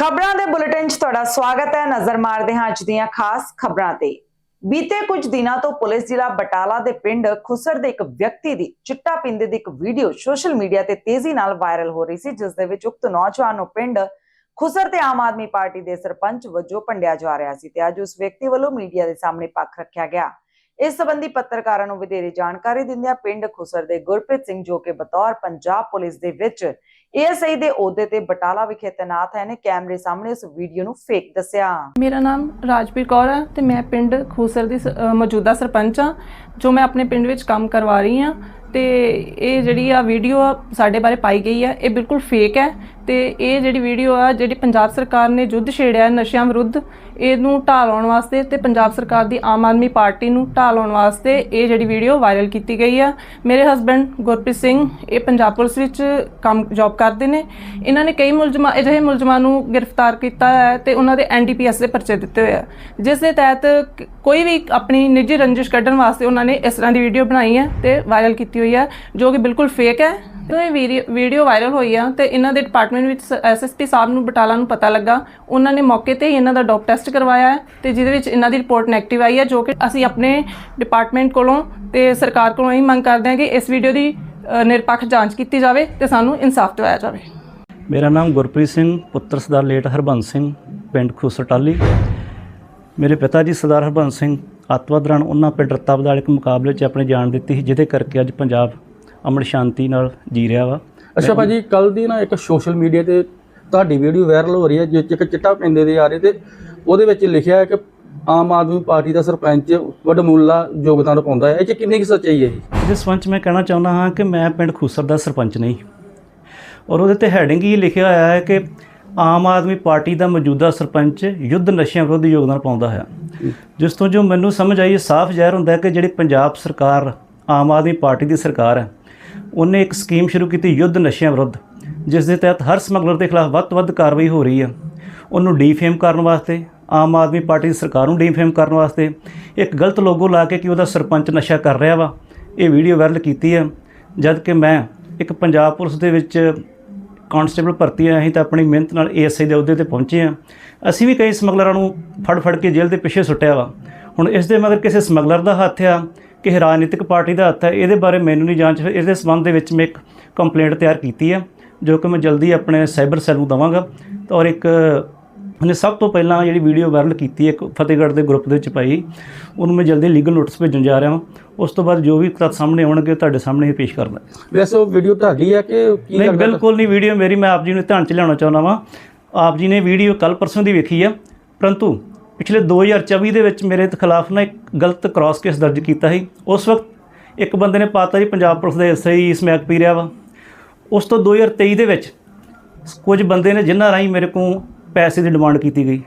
ਖਬਰਾਂ ਦੇ ਬੁਲੇਟਿਨ 'ਚ ਤੁਹਾਡਾ ਸਵਾਗਤ ਹੈ। ਨਜ਼ਰ ਮਾਰਦੇ ਹਾਂ ਅੱਜ ਦੀਆਂ ਖਾਸ ਖਬਰਾਂ ਤੇ। ਬੀਤੇ ਕੁਝ ਦਿਨਾਂ ਤੋਂ ਪੁਲਿਸ ਜ਼ਿਲ੍ਹਾ ਬਟਾਲਾ ਦੇ ਪਿੰਡ ਖੁਸਰ ਦੇ ਇੱਕ ਵਿਅਕਤੀ ਦੀ ਚਿੱਟਾ ਪੀਂਦੇ ਦੀ ਇੱਕ ਵੀਡੀਓ ਸੋਸ਼ਲ ਮੀਡੀਆ ਤੇ ਤੇਜ਼ੀ ਨਾਲ ਵਾਇਰਲ ਹੋ ਰਹੀ ਸੀ, ਜਿਸ ਦੇ ਵਿੱਚ ਉਕਤ ਨੌਜਵਾਨ ਨੂੰ ਪਿੰਡ ਖੁਸਰ ਤੇ ਆਮ ਆਦਮੀ ਪਾਰਟੀ ਦੇ ਸਰਪੰਚ ਵਜੋਂ ਪੰਡਿਆ ਜਾ ਰਿਹਾ ਸੀ ਤੇ ਅੱਜ ਉਸ ਵਿਅਕਤੀ ਵੱਲੋਂ ਮੀਡੀਆ ਦੇ ਸਾਹਮਣੇ ਪੱਖ ਰੱਖਿਆ ਗਿਆ। ਇਸ ਸੰਬੰਧੀ ਪੱਤਰਕਾਰਾਂ ਨੂੰ ਵਧੇਰੇ ਜਾਣਕਾਰੀ ਦਿੰਦਿਆਂ ਪਿੰਡ ਖੁਸਰ ਦੇ ਗੁਰਪ੍ਰੀਤ ਸਿੰਘ ਜੋ ਕਿ ਬਤੌਰ ਪੰਜਾਬ ਪੁਲਿਸ ਦੇ ਵਿੱਚ ਏਐਸਆਈ ਦੇ ਅਹੁਦੇ ਤੇ ਬਟਾਲਾ ਵਿਖੇ ਤੈਨਾਤ ਹੈ। ਨੇ ਕੈਮਰੇ ਸਾਹਮਣੇ ਇਸ ਵੀਡੀਓ ਨੂੰ ਫੇਕ ਦੱਸਿਆ। ਮੇਰਾ ਨਾਮ ਰਾਜਵੀਰ ਕੌਰ ਹੈ ਤੇ ਮੈਂ ਪਿੰਡ ਖੂਸਰ ਦੀ ਸ- ਅ, ਮੌਜੂਦਾ ਸਰਪੰਚ ਹਾਂ ਜੋ ਮੈਂ ਆਪਣੇ ਪਿੰਡ ਵਿੱਚ ਕੰਮ ਕਰਵਾ ਰਹੀ ਹਾਂ। ਤੇ ਇਹ ਜਿਹੜੀ ਆ ਵੀਡੀਓ ਆ ਸਾਡੇ ਬਾਰੇ ਪਾਈ ਗਈ ਹੈ ਇਹ ਬਿਲਕੁਲ ਫੇਕ ਹੈ। ਤੇ ਇਹ ਜਿਹੜੀ ਵੀਡੀਓ ਆ, ਜਿਹੜੀ ਪੰਜਾਬ ਸਰਕਾਰ ਨੇ ਯੁੱਧ ਛੇੜਿਆ ਨਸ਼ਿਆਂ ਵਿਰੁੱਧ, ਇਹਨੂੰ ਢਾਹ ਲਾਉਣ ਵਾਸਤੇ ਤੇ ਪੰਜਾਬ ਸਰਕਾਰ ਦੀ ਆਮ ਆਦਮੀ ਪਾਰਟੀ ਨੂੰ ਢਾਹ ਲਾਉਣ ਵਾਸਤੇ ਇਹ ਜਿਹੜੀ ਵੀਡੀਓ ਵਾਇਰਲ ਕੀਤੀ ਗਈ ਆ। ਮੇਰੇ ਹਸਬੰਡ ਗੁਰਪ੍ਰੀਤ ਸਿੰਘ, ਇਹ ਪੰਜਾਬ ਪੁਲਿਸ ਵਿੱਚ ਕੰਮ ਜੌਬ ਕਰਦੇ ਨੇ। ਇਹਨਾਂ ਨੇ ਕਈ ਮੁਲਜ਼ਮਾਂ, ਅਜਿਹੇ ਮੁਲਜ਼ਮਾਂ ਨੂੰ ਗ੍ਰਿਫਤਾਰ ਕੀਤਾ ਹੈ ਤੇ ਉਹਨਾਂ ਦੇ ਐਨਡੀਪੀਐਸ ਦੇ ਪਰਚੇ ਦਿੱਤੇ ਹੋਏ ਆ। ਜਿਸ ਦੇ ਤਹਿਤ ਕੋਈ ਵੀ ਆਪਣੀ ਨਿੱਜੀ ਰੰਜਿਸ਼ ਕੱਢਣ ਵਾਸਤੇ ਉਹਨਾਂ ਨੇ ਇਸ ਤਰ੍ਹਾਂ ਦੀ ਵੀਡੀਓ ਬਣਾਈ ਹੈ ਤੇ ਵਾਇਰਲ ਕੀਤੀ ਹੋਈ ਹੈ, ਜੋ ਕਿ ਬਿਲਕੁਲ ਫੇਕ ਹੈ। ਜਦੋਂ ਇਹ ਵੀਡੀਓ- ਵੀਡੀਓ ਵਾਇਰਲ ਹੋਈ ਆ ਤੇ ਇਹਨਾਂ ਦੇ ਡਿਪਾਰਟਮੈਂਟ ਵਿੱਚ ਐਸਐਸਪੀ ਸਾਹਿਬ ਨੂੰ ਬਟਾਲਾ ਨੂੰ ਪਤਾ ਲੱਗਾ। ਉਹਨਾਂ ਨੇ ਮੌਕੇ ਤੇ ਹੀ ਇਹਨਾਂ ਦਾ ਡੋਪ ਟੈਸਟ ਕਰਵਾਇਆ ਹੈ ਤੇ ਜਿਹਦੇ ਵਿੱਚ ਇਹਨਾਂ ਦੀ ਰਿਪੋਰਟ ਨੈਗੇਟਿਵ ਆਈ ਹੈ ਜੋ ਕਿ ਅਸੀਂ ਆਪਣੇ ਡਿਪਾਰਟਮੈਂਟ ਕੋਲੋਂ ਤੇ ਸਰਕਾਰ ਕੋਲੋਂ ਇਹ ਮੰਗ ਕਰਦੇ ਹਾਂ ਕਿ ਇਸ ਵੀਡੀਓ ਦੀ ਅ, ਨਿਰਪੱਖ ਜਾਂਚ ਕੀਤੀ ਜਾਵੇ ਤੇ ਸਾਨੂੰ ਇਨਸਾਫ ਦਿਵਾਇਆ ਜਾਵੇ। ਮੇਰਾ ਨਾਮ ਗੁਰਪ੍ਰੀਤ ਸਿੰਘ ਪੁੱਤਰ ਸਰਦਾਰ ਲੇਟ ਹਰਬੰਸ ਸਿੰਘ ਪਿੰਡ ਖੁਸਟਾਲੀ। ਮੇਰੇ ਪਿਤਾ ਜੀ ਸਰਦਾਰ ਹਰਬੰਸ ਸਿੰਘ ਅੱਤਵਾਦ ਦੌਰਾਨ ਉਹਨਾਂ ਪਿੰਡ ਰੱਤਾ ਬਦਾਲ ਇੱਕ ਮੁਕਾਬਲੇ 'ਚ ਆਪਣੀ ਜਾਨ ਦਿੱਤੀ ਸੀ ਜਿਹਦੇ ਕਰਕੇ ਅੱਜ ਪੰਜਾਬ ਅਮਨ ਸ਼ਾਂਤੀ ਨਾਲ ਜੀ ਰਿਹਾ ਵਾ। ਅੱਛਾ ਭਾਜੀ ਕੱਲ ਦੀ ਨਾ ਇੱਕ ਸੋਸ਼ਲ ਮੀਡੀਆ ਤੇ ਤੁਹਾਡੀ ਵੀਡੀਓ ਵਾਇਰਲ ਹੋ ਰਹੀ ਹੈ ਜਿਸ 'ਚ ਇੱਕ ਚਿੱਟਾ ਪਿੰਦੇ ਦੇ ਆ ਰਹੇ ਤੇ ਉਹਦੇ ਵਿੱਚ ਲਿਖਿਆ ਹੈ ਕਿ ਆਮ ਆਦਮੀ ਪਾਰਟੀ ਦਾ ਸਰਪੰਚ ਵਡਮੁੱਲਾ ਯੋਗਦਾਨ ਪਾਉਂਦਾ ਹੈ। ਇਹ 'ਚ ਕਿੰਨੀ ਕੁ ਸੱਚਾਈ ਹੈ ਜੀ? ਇਸ ਸੰਬੰਧ ਮੈਂ ਕਹਿਣਾ ਚਾਹੁੰਦਾ ਹਾਂ ਕਿ ਮੈਂ ਪਿੰਡ ਖੂਸਰ ਦਾ ਸਰਪੰਚ ਨਹੀਂ। ਔਰ ਉਹਦੇ ਤੇ ਹੈਡਿੰਗ ਹੀ ਲਿਖਿਆ ਹੋਇਆ ਹੈ ਕਿ ਆਮ ਆਦਮੀ ਪਾਰਟੀ ਦਾ ਮੌਜੂਦਾ ਸਰਪੰਚ ਯੁੱਧ ਨਸ਼ਿਆਂ ਵਿਰੁੱਧ ਯੋਗਦਾਨ ਪਾਉਂਦਾ ਹੈ। ਜਿਸ ਤੋਂ ਜੋ ਮੈਨੂੰ ਸਮਝ ਆਈ ਸਾਫ਼ ਜ਼ਾਹਿਰ ਹੁੰਦਾ ਹੈ ਕਿ ਜਿਹੜੀ ਪੰਜਾਬ ਸਰਕਾਰ ਆਮ ਆਦਮੀ ਪਾਰਟੀ ਦੀ ਸਰਕਾਰ ਹੈ ਉਹਨੇ ਇੱਕ ਸਕੀਮ ਸ਼ੁਰੂ ਕੀਤੀ ਯੁੱਧ ਨਸ਼ਿਆਂ ਵਿਰੁੱਧ, ਜਿਸ ਦੇ ਤਹਿਤ ਹਰ ਸਮਗਲਰ ਦੇ ਖਿਲਾਫ ਵੱਧ ਤੋਂ ਵੱਧ ਕਾਰਵਾਈ ਹੋ ਰਹੀ ਹੈ ਉਹਨੂੰ ਡੀਫੇਮ ਕਰਨ ਵਾਸਤੇ, ਆਮ ਆਦਮੀ ਪਾਰਟੀ ਦੀ ਸਰਕਾਰ ਨੂੰ ਡੀਫੇਮ ਕਰਨ ਵਾਸਤੇ ਇੱਕ ਗਲਤ ਲੋਗੋ ਲਾ ਕੇ ਕਿ ਉਹਦਾ ਸਰਪੰਚ ਨਸ਼ਾ ਕਰ ਰਿਹਾ ਵਾ। ਇਹ ਵੀਡੀਓ ਵਾਇਰਲ ਕੀਤੀ ਹੈ ਜਦ ਕਿ ਮੈਂ ਇੱਕ ਪੰਜਾਬ ਪੁਲਿਸ ਦੇ ਵਿੱਚ ਕਾਂਸਟੇਬਲ ਭਰਤੀ ਆਇਆ ਅਸੀਂ ਤਾਂ ਆਪਣੀ ਮਿਹਨਤ ਨਾਲ ਏਐਸਆਈ ਦੇ ਅਹੁਦੇ ਤੇ ਪਹੁੰਚੇ ਆ। ਅਸੀਂ ਵੀ ਕਈ ਸਮਗਲਰਾਂ ਨੂੰ ਫੜ ਫੜ ਕੇ ਜੇਲ੍ਹ ਦੇ ਪਿੱਛੇ ਸੁੱਟਿਆ ਵਾ। ਹੁਣ ਇਸ ਦੇ ਮਗਰ ਕਿਸੇ ਸਮਗਲਰ ਦਾ ਹੱਥ ਆ ਕਿਸੇ ਰਾਜਨੀਤਿਕ ਪਾਰਟੀ ਦਾ ਹੱਥ ਹੈ ਇਹਦੇ ਬਾਰੇ ਮੈਨੂੰ ਨਹੀਂ ਜਾਂਚ ਇਹਦੇ ਸੰਬੰਧ ਦੇ ਵਿੱਚ ਮੈਂ ਇੱਕ ਕੰਪਲੇਂਟ ਤਿਆਰ ਕੀਤੀ ਹੈ ਜੋ ਕਿ ਮੈਂ ਜਲਦੀ ਆਪਣੇ ਸਾਈਬਰ ਸੈੱਲ ਨੂੰ ਦਵਾਂਗਾ। ਔਰ ਇੱਕ ਉਹਨੇ ਸਭ ਤੋਂ ਪਹਿਲਾਂ ਜਿਹੜੀ ਵੀਡੀਓ ਵਾਇਰਲ ਕੀਤੀ ਹੈ ਇੱਕ ਫਤਿਹਗੜ੍ਹ ਦੇ ਗਰੁੱਪ ਦੇ ਵਿੱਚ ਪਾਈ ਉਹਨੂੰ ਮੈਂ ਜਲਦੀ ਲੀਗਲ ਨੋਟਿਸ ਭੇਜਣ ਜਾ ਰਿਹਾ ਹਾਂ। ਉਸ ਤੋਂ ਬਾਅਦ ਜੋ ਵੀ ਤੱਥ ਸਾਹਮਣੇ ਆਉਣਗੇ ਤੁਹਾਡੇ ਸਾਹਮਣੇ ਹੀ ਪੇਸ਼ ਕਰਨਾ ਵੈਸੇ ਉਹ ਵੀਡੀਓ ਤੁਹਾਡੀ ਹੈ ਕਿ ਕੀ ਨਹੀਂ ਬਿਲਕੁਲ ਨਹੀਂ ਵੀਡੀਓ ਮੇਰੀ ਮੈਂ ਆਪ ਜੀ ਨੂੰ ਧਿਆਨ ਚ ਲਿਆਉਣਾ ਚਾਹੁੰਦਾ ਵਾਂ। ਆਪ ਜੀ ਨੇ ਵੀਡੀਓ ਕੱਲ ਪਰਸੋਂ ਦੀ ਵੇਖੀ ਆ ਪਰੰਤੂ ਪਿਛਲੇ 2024 ਦੇ ਵਿੱਚ ਮੇਰੇ ਖਿਲਾਫ ਨਾ ਇੱਕ ਗਲਤ ਕ੍ਰਾਸ ਕੇਸ ਦਰਜ ਕੀਤਾ ਸੀ। ਉਸ ਵਕਤ ਇੱਕ ਬੰਦੇ ਨੇ ਪਾਤਾ ਜੀ ਪੰਜਾਬ ਪੁਲਿਸ ਦੇ ਸਹੀ ਸਮੈਕ ਪੀ ਰਿਹਾ ਵਾ। ਉਸ ਤੋਂ 2023 ਦੇ ਵਿੱਚ ਕੁਝ ਬੰਦੇ ਨੇ ਜਿਨ੍ਹਾਂ ਰਾਹੀਂ ਮੇਰੇ ਕੋਲ ਪੈਸੇ ਦੀ ਡਿਮਾਂਡ ਕੀਤੀ ਗਈ।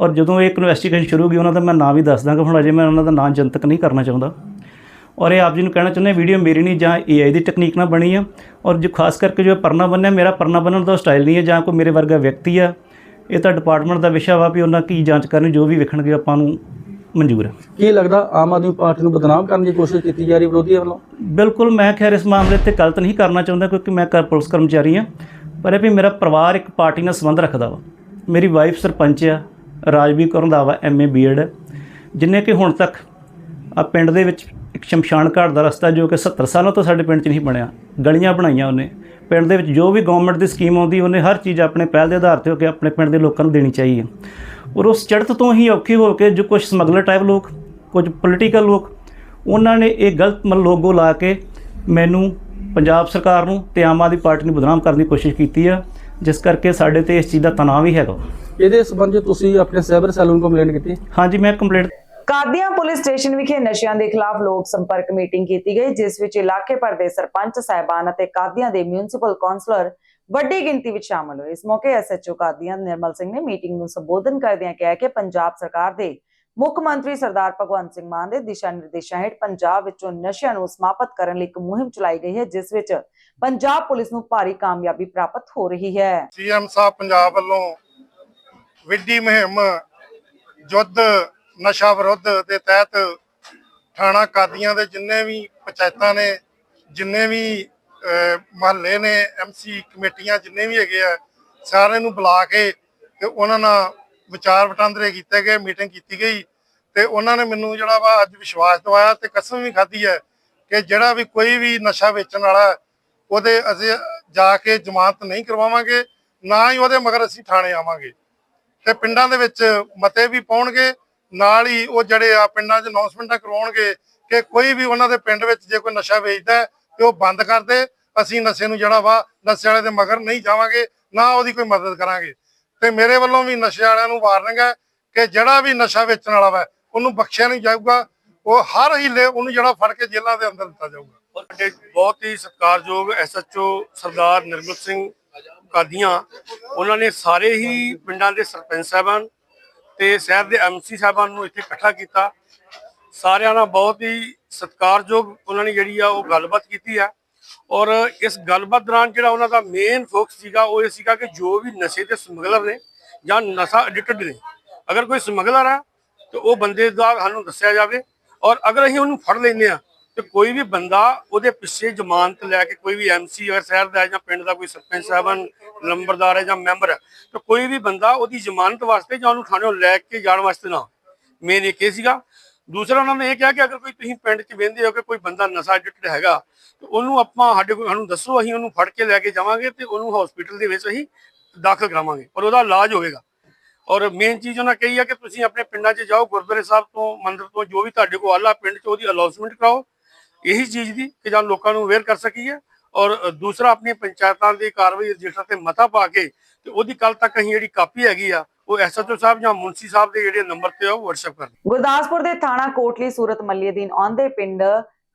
ਔਰ ਜਦੋਂ ਇਹ ਇਨਵੈਸਟੀਗੇਸ਼ਨ ਸ਼ੁਰੂ ਹੋ ਗਈ ਉਹਨਾਂ ਦਾ ਮੈਂ ਨਾਂ ਵੀ ਦੱਸ ਦਾਂਗਾ। ਹੁਣ ਅਜੇ ਮੈਂ ਉਹਨਾਂ ਦਾ ਨਾਂ ਜਨਤਕ ਨਹੀਂ ਕਰਨਾ ਚਾਹੁੰਦਾ। ਔਰ ਇਹ ਆਪ ਜੀ ਨੂੰ ਕਹਿਣਾ ਚਾਹੁੰਦੇ ਵੀਡੀਓ ਮੇਰੀ ਨਹੀਂ ਜਾਂ ਏਆਈ ਦੀ ਟੈਕਨੀਕ ਨਾਲ ਬਣੀ ਆ। ਔਰ ਜੋ ਖਾਸ ਕਰਕੇ ਜੋ ਪਰਨਾ ਬੰਨਿਆ, ਮੇਰਾ ਪਰਨਾ ਬੰਨਣ ਦਾ ਸਟਾਈਲ ਨਹੀਂ ਹੈ ਜਾਂ ਕੋਈ ਮੇਰੇ ਵਰਗਾ ਵਿਅਕਤੀ ਆ ਇਹ ਤਾਂ ਡਿਪਾਰਟਮੈਂਟ ਦਾ ਵਿਸ਼ਾ ਵਾ ਵੀ ਉਹਨਾਂ ਕੀ ਜਾਂਚ ਕਰਨੀ ਜੋ ਵੀ ਵੇਖਣਗੇ ਆਪਾਂ ਨੂੰ ਮਨਜ਼ੂਰ ਹੈ। ਕੀ ਲੱਗਦਾ ਆਮ ਆਦਮੀ ਪਾਰਟੀ ਨੂੰ ਬਦਨਾਮ ਕਰਨ ਦੀ ਕੋਸ਼ਿਸ਼ ਕੀਤੀ ਜਾ ਰਹੀ ਵਿਰੋਧੀਆਂ ਵੱਲੋਂ? ਬਿਲਕੁਲ ਮੈਂ ਖੈਰ ਇਸ ਮਾਮਲੇ ਤੇ ਗਲਤ ਨਹੀਂ ਕਰਨਾ ਚਾਹੁੰਦਾ ਕਿਉਂਕਿ ਮੈਂ ਕਰ ਪੁਲਿਸ ਕਰਮਚਾਰੀ ਹਾਂ। ਪਰ ਇਹ ਵੀ ਮੇਰਾ ਪਰਿਵਾਰ ਇੱਕ ਪਾਰਟੀ ਨਾਲ ਸੰਬੰਧ ਰੱਖਦਾ ਵਾ। ਮੇਰੀ ਵਾਈਫ ਸਰਪੰਚ ਆ ਰਾਜਵੀਰ ਕੌਰ ਰੰਧਾਵਾ ਐਮਏ ਬੀਐਡ ਜਿਨੇ ਕਿ ਹੁਣ ਤੱਕ ਆ ਪਿੰਡ ਦੇ ਵਿੱਚ ਇੱਕ ਸ਼ਮਸ਼ਾਨ ਘਾਟ ਦਾ ਰਸਤਾ ਜੋ ਕਿ 70 ਸਾਲਾਂ ਤੋਂ ਸਾਡੇ ਪਿੰਡ 'ਚ ਨਹੀਂ ਬਣਿਆ ਗਲੀਆਂ ਬਣਾਈਆਂ ਉਹਨੇ। ਪਿੰਡ ਦੇ ਵਿੱਚ ਜੋ ਵੀ ਗਵਰਨਮੈਂਟ ਦੀ ਸਕੀਮ ਆਉਂਦੀ ਉਹਨੇ ਹਰ ਚੀਜ਼ ਆਪਣੇ ਪਹਿਲ ਦੇ ਆਧਾਰ ਤੇ ਹੋ ਕੇ ਆਪਣੇ ਪਿੰਡ ਦੇ ਲੋਕਾਂ ਨੂੰ ਦੇਣੀ ਚਾਹੀਏ। ਔਰ ਉਸ ਚੜ੍ਹਤ ਤੋਂ ਹੀ ਔਖੇ ਹੋ ਕੇ ਜੋ ਕੁਝ ਸਮਗਲਰ ਟਾਈਪ ਲੋਕ ਕੁਝ ਪੋਲੀਟੀਕਲ ਲੋਕ ਉਹਨਾਂ ਨੇ ਇਹ ਗਲਤ ਲੋਗੋ ਲਾ ਕੇ ਮੈਨੂੰ ਪੰਜਾਬ ਸਰਕਾਰ ਨੂੰ ਤੇ ਆਮ ਆਦਮੀ ਪਾਰਟੀ ਨੂੰ ਬਦਨਾਮ ਕਰਨ ਦੀ ਕੋਸ਼ਿਸ਼ ਕੀਤੀ ਆ ਜਿਸ ਕਰਕੇ ਸਾਡੇ ਤੇ ਇਸ ਚੀਜ਼ ਦਾ ਤਣਾਅ ਵੀ ਹੈਗਾ। ਇਹਦੇ ਸੰਬੰਧ ਤੁਸੀਂ ਆਪਣੇ ਸਾਈਬਰ ਸੈੱਲ ਨੂੰ ਕੰਪਲੇਂਟ ਕੀਤੀ? ਹਾਂਜੀ ਮੈਂ ਕੰਪਲੇਂਟ ਕਾਦੀਆਂ ਪੁਲਿਸ ਸਟੇਸ਼ਨ ਵਿਖੇ ਨਸ਼ਿਆਂ ਦੇ ਖਿਲਾਫ ਲੋਕ ਸੰਪਰਕ ਮੀਟਿੰਗ ਕੀਤੀ ਗਈ, ਜਿਸ ਵਿੱਚ ਇਲਾਕੇ ਭਰ ਦੇ ਸਰਪੰਚ, ਸਹਿਬਾਨ ਅਤੇ ਕਾਦੀਆਂ ਦੇ ਮਿਊਨਿਸਪਲ ਕਾਉਂਸਲਰ ਵੱਡੀ ਗਿਣਤੀ ਵਿੱਚ ਸ਼ਾਮਲ ਹੋਏ। ਇਸ ਮੌਕੇ ਐਸਐਚਓ ਕਾਦੀਆਂ ਨਿਰਮਲ ਸਿੰਘ ਨੇ ਮੀਟਿੰਗ ਨੂੰ ਸੰਬੋਧਨ ਕਰਦਿਆਂ ਕਿਹਾ ਕਿ ਪੰਜਾਬ ਸਰਕਾਰ ਦੇ ਮੁੱਖ ਮੰਤਰੀ ਸਰਦਾਰ ਭਗਵੰਤ ਸਿੰਘ ਮਾਨ ਦੇ ਦਿਸ਼ਾ ਨਿਰਦੇਸ਼ਾਂ ਹੇਠ ਪੰਜਾਬ ਵਿੱਚੋਂ ਨਸ਼ਿਆਂ ਨੂੰ ਸਮਾਪਤ ਕਰਨ ਲਈ ਇੱਕ ਮੁਹਿੰਮ ਚਲਾਈ ਗਈ ਹੈ, ਜਿਸ ਵਿੱਚ ਪੰਜਾਬ ਪੁਲਿਸ ਨੂੰ ਭਾਰੀ ਕਾਮਯਾਬੀ ਪ੍ਰਾਪਤ ਹੋ ਰਹੀ ਹੈ। ਸੀਐਮ ਸਾਹਿਬ ਪੰਜਾਬ ਵੱਲੋਂ ਵਿੱਢੀ ਮੁਹਿੰਮ ਯੁੱਧ ਨਸ਼ਾ ਵਿਰੁੱਧ ਦੇ ਤਹਿਤ ਥਾਣਾ ਕਾਦੀਆਂ ਦੇ ਜਿੰਨੇ ਵੀ ਪੰਚਾਇਤਾਂ ਨੇ, ਜਿੰਨੇ ਵੀ ਮਹੱਲੇ ਨੇ ਐਮਸੀ ਕਮੇਟੀਆਂ ਜਿੰਨੇ ਵੀ ਹੈਗੇ ਆ, ਸਾਰਿਆਂ ਨੂੰ ਬੁਲਾ ਕੇ ਤੇ ਉਹਨਾਂ ਨਾਲ ਵਿਚਾਰ ਵਟਾਂਦਰੇ ਕੀਤੇ ਗਏ, ਮੀਟਿੰਗ ਕੀਤੀ ਗਈ ਤੇ ਉਹਨਾਂ ਨੇ ਮੈਨੂੰ ਜਿਹੜਾ ਵਾ ਅੱਜ ਵਿਸ਼ਵਾਸ ਦਿਵਾਇਆ ਤੇ ਕਸਮ ਵੀ ਖਾਧੀ ਹੈ ਕਿ ਜਿਹੜਾ ਵੀ ਕੋਈ ਵੀ ਨਸ਼ਾ ਵੇਚਣ ਵਾਲਾ, ਉਹਦੇ ਅਸੀਂ ਜਾ ਕੇ ਜ਼ਮਾਨਤ ਨਹੀਂ ਕਰਵਾਵਾਂਗੇ, ਨਾ ਹੀ ਉਹਦੇ ਮਗਰ ਅਸੀਂ ਥਾਣੇ ਆਵਾਂਗੇ। ਤੇ ਪਿੰਡਾਂ ਦੇ ਵਿੱਚ ਮਤੇ ਵੀ ਪਾਉਣਗੇ ਨਾਲ ਹੀ ਉਹ ਜਿਹੜੇ ਆ ਪਿੰਡਾਂ 'ਚ ਅਨਾਉਂਸਮੈਂਟਾਂ ਕਰਵਾਉਣਗੇ ਕਿ ਕੋਈ ਵੀ ਉਹਨਾਂ ਦੇ ਪਿੰਡ ਵਿੱਚ ਜੇ ਕੋਈ ਨਸ਼ਾ ਵੇਚਦਾ ਤੇ ਉਹ ਬੰਦ ਕਰ ਦੇ, ਅਸੀਂ ਨਸ਼ੇ ਨੂੰ ਜਿਹੜਾ ਵਾ ਨਸ਼ੇ ਵਾਲੇ ਦੇ ਮਗਰ ਨਹੀਂ ਜਾਵਾਂਗੇ, ਨਾ ਉਹਦੀ ਕੋਈ ਮਦਦ ਕਰਾਂਗੇ। ਤੇ ਮੇਰੇ ਵੱਲੋਂ ਵੀ ਨਸ਼ੇ ਵਾਲਿਆਂ ਨੂੰ ਵਾਰਨਿੰਗ ਹੈ ਕਿ ਜਿਹੜਾ ਵੀ ਨਸ਼ਾ ਵੇਚਣ ਵਾਲਾ ਵਾ, ਉਹਨੂੰ ਬਖਸ਼ਿਆ ਨਹੀਂ ਜਾਊਗਾ, ਉਹ ਹਰ ਹੀਲੇ ਉਹਨੂੰ ਜਿਹੜਾ ਫੜ ਕੇ ਜੇਲ੍ਹਾਂ ਦੇ ਅੰਦਰ ਦਿੱਤਾ ਜਾਊਗਾ। ਬਹੁਤ ਹੀ ਸਤਿਕਾਰਯੋਗ ਐਸਐਚਓ ਸਰਦਾਰ ਨਿਰਮਲ ਸਿੰਘ ਕਾਦੀਆਂ, ਉਹਨਾਂ ਨੇ ਸਾਰੇ ਹੀ ਪਿੰਡਾਂ ਦੇ ਸਰਪੰਚ ਸਾਹਿਬਾਨ ਤੇ ਸ਼ਹਿਰ ਦੇ ਐਮਸੀ ਸਾਹਿਬਾਨ ਨੂੰ ਇੱਥੇ ਇਕੱਠਾ ਕੀਤਾ। ਸਾਰਿਆਂ ਨਾਲ ਬਹੁਤ ਹੀ ਸਤਿਕਾਰਯੋਗ ਉਹਨਾਂ ਨੇ ਜਿਹੜੀ ਆ ਉਹ ਗੱਲਬਾਤ ਕੀਤੀ ਆ। ਔਰ ਇਸ ਗੱਲਬਾਤ ਦੌਰਾਨ ਜਿਹੜਾ ਉਹਨਾਂ ਦਾ ਮੇਨ ਫੋਕਸ ਸੀਗਾ, ਉਹ ਇਹ ਸੀਗਾ ਕਿ ਜੋ ਵੀ ਨਸ਼ੇ ਦੇ ਸਮਗਲਰ ਨੇ ਜਾਂ ਨਸ਼ਾ ਐਡਿਕਟਡ ਨੇ, ਅਗਰ ਕੋਈ ਸਮਗਲਰ ਆ, ਤੇ ਉਹ ਬੰਦੇ ਦਾ ਸਾਨੂੰ ਦੱਸਿਆ ਜਾਵੇ। ਔਰ ਅਗਰ ਅਸੀਂ ਉਹਨੂੰ ਫੜ ਲੈਂਦੇ ਆ ਤੇ ਕੋਈ ਵੀ ਬੰਦਾ ਉਹਦੇ ਪਿੱਛੇ ਜ਼ਮਾਨਤ ਲੈ ਕੇ ਕੋਈ ਵੀ ਐਮਸੀ ਅਗਰ ਸ਼ਹਿਰ ਦਾ ਜਾਂ ਪਿੰਡ ਦਾ ਕੋਈ ਸਰਪੰਚ ਸਾਹਿਬਾਨ ਨੰਬਰਦਾਰ ਹੈ ਜਾਂ ਮੈਂਬਰ ਹੈ, ਤੇ ਕੋਈ ਵੀ ਬੰਦਾ ਉਹਦੀ ਜ਼ਮਾਨਤ ਵਾਸਤੇ ਜਾਂ ਉਹਨੂੰ ਥਾਣੇੋਂ ਲੈ ਕੇ ਜਾਣ ਵਾਸਤੇ ਨਾ ਮੇਨ ਇੱਕ ਇਹ ਸੀਗਾ। ਦੂਸਰਾ ਉਹਨਾਂ ਨੇ ਇਹ ਕਿਹਾ ਕਿ ਅਗਰ ਕੋਈ ਤੁਸੀਂ ਪਿੰਡ 'ਚ ਵੇਂਦੇ ਹੋ ਕਿ ਕੋਈ ਬੰਦਾ ਨਸ਼ਾ ਐਡਿਕਟ ਹੈਗਾ, ਤੇ ਉਹਨੂੰ ਆਪਾਂ ਸਾਡੇ ਕੋਲ ਸਾਨੂੰ ਦੱਸੋ, ਅਸੀਂ ਉਹਨੂੰ ਫੜ ਕੇ ਲੈ ਕੇ ਜਾਵਾਂਗੇ ਤੇ ਉਹਨੂੰ ਹਸਪੀਟਲ ਦੇ ਵਿੱਚ ਅਸੀਂ ਦਾਖਲ ਕਰਾਵਾਂਗੇ ਔਰ ਉਹਦਾ ਇਲਾਜ ਹੋਵੇਗਾ। ਔਰ ਮੇਨ ਚੀਜ਼ ਉਹਨਾਂ ਕਹੀ ਆ ਕਿ ਤੁਸੀਂ ਆਪਣੇ ਪਿੰਡਾਂ 'ਚ ਜਾਓ, ਗੁਰਦੁਆਰੇ ਸਾਹਿਬ ਤੋਂ, ਮੰਦਿਰ ਤੋਂ, ਜੋ ਵੀ ਤੁਹਾਡੇ ਕੋਲ ਆਲਾ ਪਿੰਡ 'ਚ ਉਹਦੀ ਅਨਾਉਂਸਮੈਂਟ ਕਰਾਓ। ਇਹੀ ਚੀਜ਼ ਦੀ ਕਿ ਜਾਂ ਲੋਕਾਂ ਨੂੰ ਅਵੇਅਰ ਕਰ ਸਕੀਏ। ਔਰ ਦੂਸਰਾ ਆਪਣੀ ਪੰਚਾਇਤਾਂ ਦੀ ਕਾਰਵਾਈ ਰਜਿਸਟਰ ਤੇ ਮਤਾ ਪਾ ਕੇ ਤੇ ਉਹਦੀ ਕੱਲ ਤੱਕ ਅਸੀਂ ਜਿਹੜੀ ਕਾਪੀ ਹੈਗੀ ਆ, ਉਹ ਐਸਐਚਓ ਸਾਹਿਬ ਜਾਂ ਮੁੰਸੀ ਸਾਹਿਬ ਦੇ ਜਿਹੜੇ ਨੰਬਰ ਤੇ ਆ, ਉਹ WhatsApp ਕਰ ਗੁਰਦਾਸਪੁਰ ਦੇ ਥਾਣਾ ਕੋਟਲੀ ਸੂਰਤ ਮੱਲੀ ਅਧੀਨ ਆਉਂਦੇ ਪਿੰਡ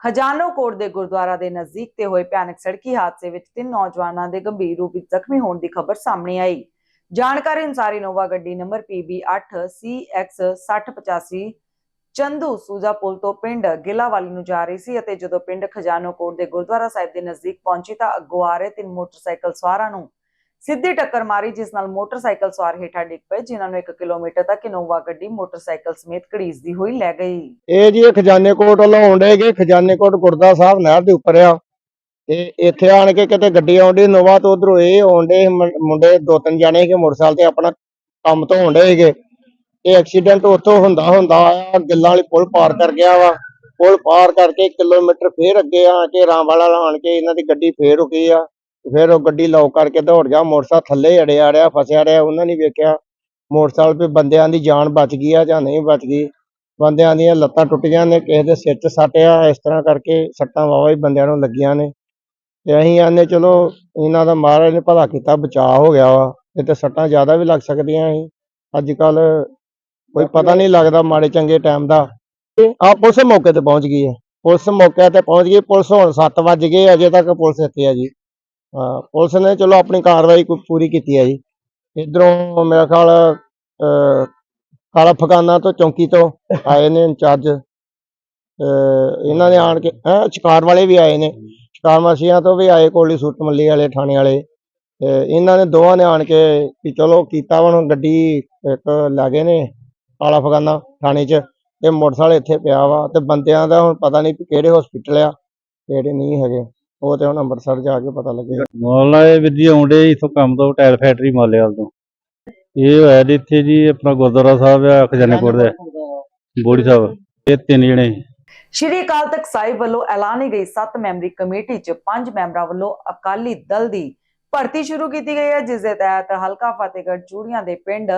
ਖਜ਼ਾਨੋ ਕੋਟ ਦੇ ਗੁਰਦੁਆਰਾ ਦੇ ਨਜ਼ਦੀਕ ਤੇ ਹੋਏ ਭਿਆਨਕ ਸੜਕੀ ਹਾਦਸੇ ਵਿੱਚ ਤਿੰਨ ਨੌਜਵਾਨਾਂ ਦੇ ਗੰਭੀਰ ਰੂਪ ਵਿੱਚ ਜ਼ਖਮੀ ਹੋਣ ਦੀ ਖਬਰ ਸਾਹਮਣੇ ਆਈ। ਜਾਣਕਾਰੀ ਅਨੁਸਾਰ ਇਨੋਵਾ ਗੱਡੀ number PB8 CX 6085 Chandu Sooja ਪੁਲ ਤੋਂ ਪਿੰਡ ਗਿਲਾਵਾਲੀ ਨੂੰ ਜਾ ਰਹੀ ਸੀ ਅਤੇ ਜਦੋਂ ਪਿੰਡ ਖਜ਼ਾਨੋ ਕੋਟ ਦੇ ਗੁਰਦੁਆਰਾ ਸਾਹਿਬ ਦੇ ਨਜ਼ਦੀਕ ਪਹੁੰਚੀ ਤਾਂ ਅੱਗੋਂ ਆ ਰਹੇ ਤਿੰਨ ਮੋਟਰਸਾਈਕਲ ਸਵਾਰਾਂ ਨੂੰ ਸਿੱਧੀ ਟੱਕਰ ਮਾਰੀ, ਜਿਸ ਨਾਲ ਮੋਟਰਸਾਈਕਲ ਸਵਾਰ ਹੇਠਾਂ ਡਿੱਗ ਪਏ, ਜਿਨ੍ਹਾਂ ਨੂੰ 1 ਕਿਲੋਮੀਟਰ ਤੱਕ ਇਨੋਵਾ ਗੱਡੀ ਮੋਟਰਸਾਈਕਲ ਸਮੇਤ ਘੜੀਸਦੀ ਹੋਈ ਲੈ ਗਈ। ਇਹ ਜੀ ਇਹ ਖਜ਼ਾਨੇ ਕੋਟ ਵੱਲੋਂ ਆਉਂਦੇ ਗਏ ਖਜ਼ਾਨੇ ਕੋਟ ਗੁਰਦਾ ਸਾਹਿਬ ਨਹਿਰ ਦੇ ਉੱਪਰ ਆ ਤੇ ਇੱਥੇ ਆਣ ਕੇ ਕਿਤੇ ਗੱਡੀ ਆਉਂਦੀ ਨੋਵਾ ਤੋਂ ਉਧਰੋਂ ਇਹ ਆਉਂਦੇ ਮੁੰਡੇ ਦੋ ਤਿੰਨ ਜਾਣੇ ਕਿ ਮੋਟਰਸਾਈਕਲ ਤੇ ਆਪਣਾ ਕੰਮ ਤੋਂ ਆਉਂਦੇ ਸੀਗੇ। ਇਹ ਐਕਸੀਡੈਂਟ ਉੱਥੋਂ ਹੁੰਦਾ ਹੁੰਦਾ ਆਇਆ ਗਿੱਲਾਂ ਵਾਲੀ ਪੁਲ ਪਾਰ ਕਰ ਗਿਆ ਵਾ। ਪੁਲ ਪਾਰ ਕਰਕੇ ਕਿਲੋਮੀਟਰ ਫੇਰ ਅੱਗੇ ਆ ਕੇ ਰਾਮਵਾਲਾ ਆਣ ਕੇ ਇਹਨਾਂ ਦੀ ਗੱਡੀ ਫੇਰ ਰੁਕੀ ਆ। ਫਿਰ ਉਹ ਗੱਡੀ ਲੌਕ ਕਰਕੇ ਦੌੜ ਗਿਆ, ਮੋਟਰਸਾਈਕਲ ਥੱਲੇ ਅੜਿਆ ਰਿਹਾ ਫਸਿਆ ਰਿਹਾ, ਉਹਨਾਂ ਨੇ ਵੇਖਿਆ ਮੋਟਰਸਾਈਕਲ 'ਤੇ ਬੰਦਿਆਂ ਦੀ ਜਾਨ ਬਚ ਗਈ ਆ ਜਾਂ ਨਹੀਂ ਬਚ ਗਈ। ਬੰਦਿਆਂ ਦੀਆਂ ਲੱਤਾਂ ਟੁੱਟੀਆਂ ਨੇ, ਕਿਸੇ ਦੇ ਸਿਰ 'ਚ ਸੱਟ ਆ, ਇਸ ਤਰ੍ਹਾਂ ਕਰਕੇ ਸੱਟਾਂ ਵਾਵਾ ਹੀ ਬੰਦਿਆਂ ਨੂੰ ਲੱਗੀਆਂ ਨੇ। ਤੇ ਅਸੀਂ ਆਨੇ ਚਲੋ ਇਹਨਾਂ ਦਾ ਮਹਾਰਾਜ ਨੇ ਭਲਾ ਕੀਤਾ, ਬਚਾਅ ਹੋ ਗਿਆ ਵਾ, ਇਹ ਤੇ ਸੱਟਾਂ ਜ਼ਿਆਦਾ ਵੀ ਲੱਗ ਸਕਦੀਆਂ ਸੀ। ਅੱਜ ਕੱਲ ਕੋਈ ਪਤਾ ਨਹੀਂ ਲੱਗਦਾ ਮਾੜੇ ਚੰਗੇ ਟਾਈਮ ਦਾ। ਆ ਪੁਲਿਸ ਮੌਕੇ ਤੇ ਪਹੁੰਚ ਗਈ ਹੈ। ਪੁਲਿਸ ਮੌਕੇ ਤੇ ਪਹੁੰਚ ਗਈ। ਪੁਲਿਸ ਹੁਣ 7 ਵਜ ਗਏ ਅਜੇ ਤੱਕ ਪੁਲਿਸ ਇੱਥੇ ਆ ਜੀ। ਪੁਲਿਸ ਨੇ ਚਲੋ ਆਪਣੀ ਕਾਰਵਾਈ ਪੂਰੀ ਕੀਤੀ ਹੈ ਜੀ। ਇਧਰੋਂ ਮੇਰਾ ਖਿਆਲ ਕਾਲਾ ਫਗਾਨਾ ਤੋਂ ਚੌਂਕੀ ਤੋਂ ਆਏ ਨੇ ਇੰਚਾਰਜ। ਅਹ, ਇਹਨਾਂ ਨੇ ਆਣ ਕੇ ਹੈਂ ਸ਼ਿਕਾਰ ਵਾਲੇ ਵੀ ਆਏ ਨੇ। ਸ਼ਿਕਾਰ ਮਾਸੀਆਂ ਤੋਂ ਵੀ ਆਏ ਕੋਲੀ ਸੂਟ ਮੱਲੀ ਵਾਲੇ ਥਾਣੇ ਵਾਲੇ। ਤੇ ਇਹਨਾਂ ਨੇ ਦੋਵਾਂ ਨੇ ਆਣ ਕੇ ਵੀ ਚਲੋ ਕੀਤਾ ਵਾ ਹੁਣ ਗੱਡੀ ਇੱਕ ਲੈ ਗਏ ਨੇ। ਕਾਲਾ ਫਗਾਨਾ ਥਾਣੇ 'ਚ ਤੇ ਮੋਟਰਸਾਈਕਲ ਇੱਥੇ ਪਿਆ ਵਾ ਤੇ ਬੰਦਿਆਂ ਦਾ ਹੁਣ ਪਤਾ ਨਹੀਂ ਕਿਹੜੇ ਹਸਪੀਟਲ ਆ ਕਿਹੜੇ ਨਹੀਂ ਹੈਗੇ। ਉਹ ਤੇ ਹੁਣ ਅੰਮ੍ਰਿਤਸਰ ਜਾ ਕੇ ਪਤਾ ਲੱਗੇਗਾ ਮੌਲਾ ਇਹ ਜੀ ਆਉਂਦੇ ਇਥੋਂ ਕੰਮ ਤੋਂ ਟਾਇਰ ਫੈਕਟਰੀ ਮਾਲੇਵਾਲ ਤੋਂ। ਇਹ ਹੋਇਆ ਜੀ ਇੱਥੇ ਜੀ ਆਪਣਾ ਗੁਰਦੁਆਰਾ ਸਾਹਿਬ ਆ ਖਜ਼ਾਨੇਪੁਰ ਦਾ। ਬੋੜੀ ਸਾਹਿਬ ਇਹ ਤਿੰਨ ਜਣੇ। ਸ਼੍ਰੀ ਅਕਾਲ ਤਖਤ ਸਾਹਿਬ ਵੱਲੋਂ ਐਲਾਨੀ ਗਈ 7 ਮੈਂਬਰੀ ਕਮੇਟੀ 'ਚ 5 ਮੈਂਬਰਾਂ ਵੱਲੋਂ ਅਕਾਲੀ ਦਲ ਦੀ ਭਰਤੀ ਸ਼ੁਰੂ ਕੀਤੀ ਗਈ ਹੈ ਜਿਸ ਦੇ ਤਹਿਤ ਹਲਕਾ ਫਤਿਹਗੜ੍ਹ ਚੂੜੀਆਂ ਦੇ ਪਿੰਡ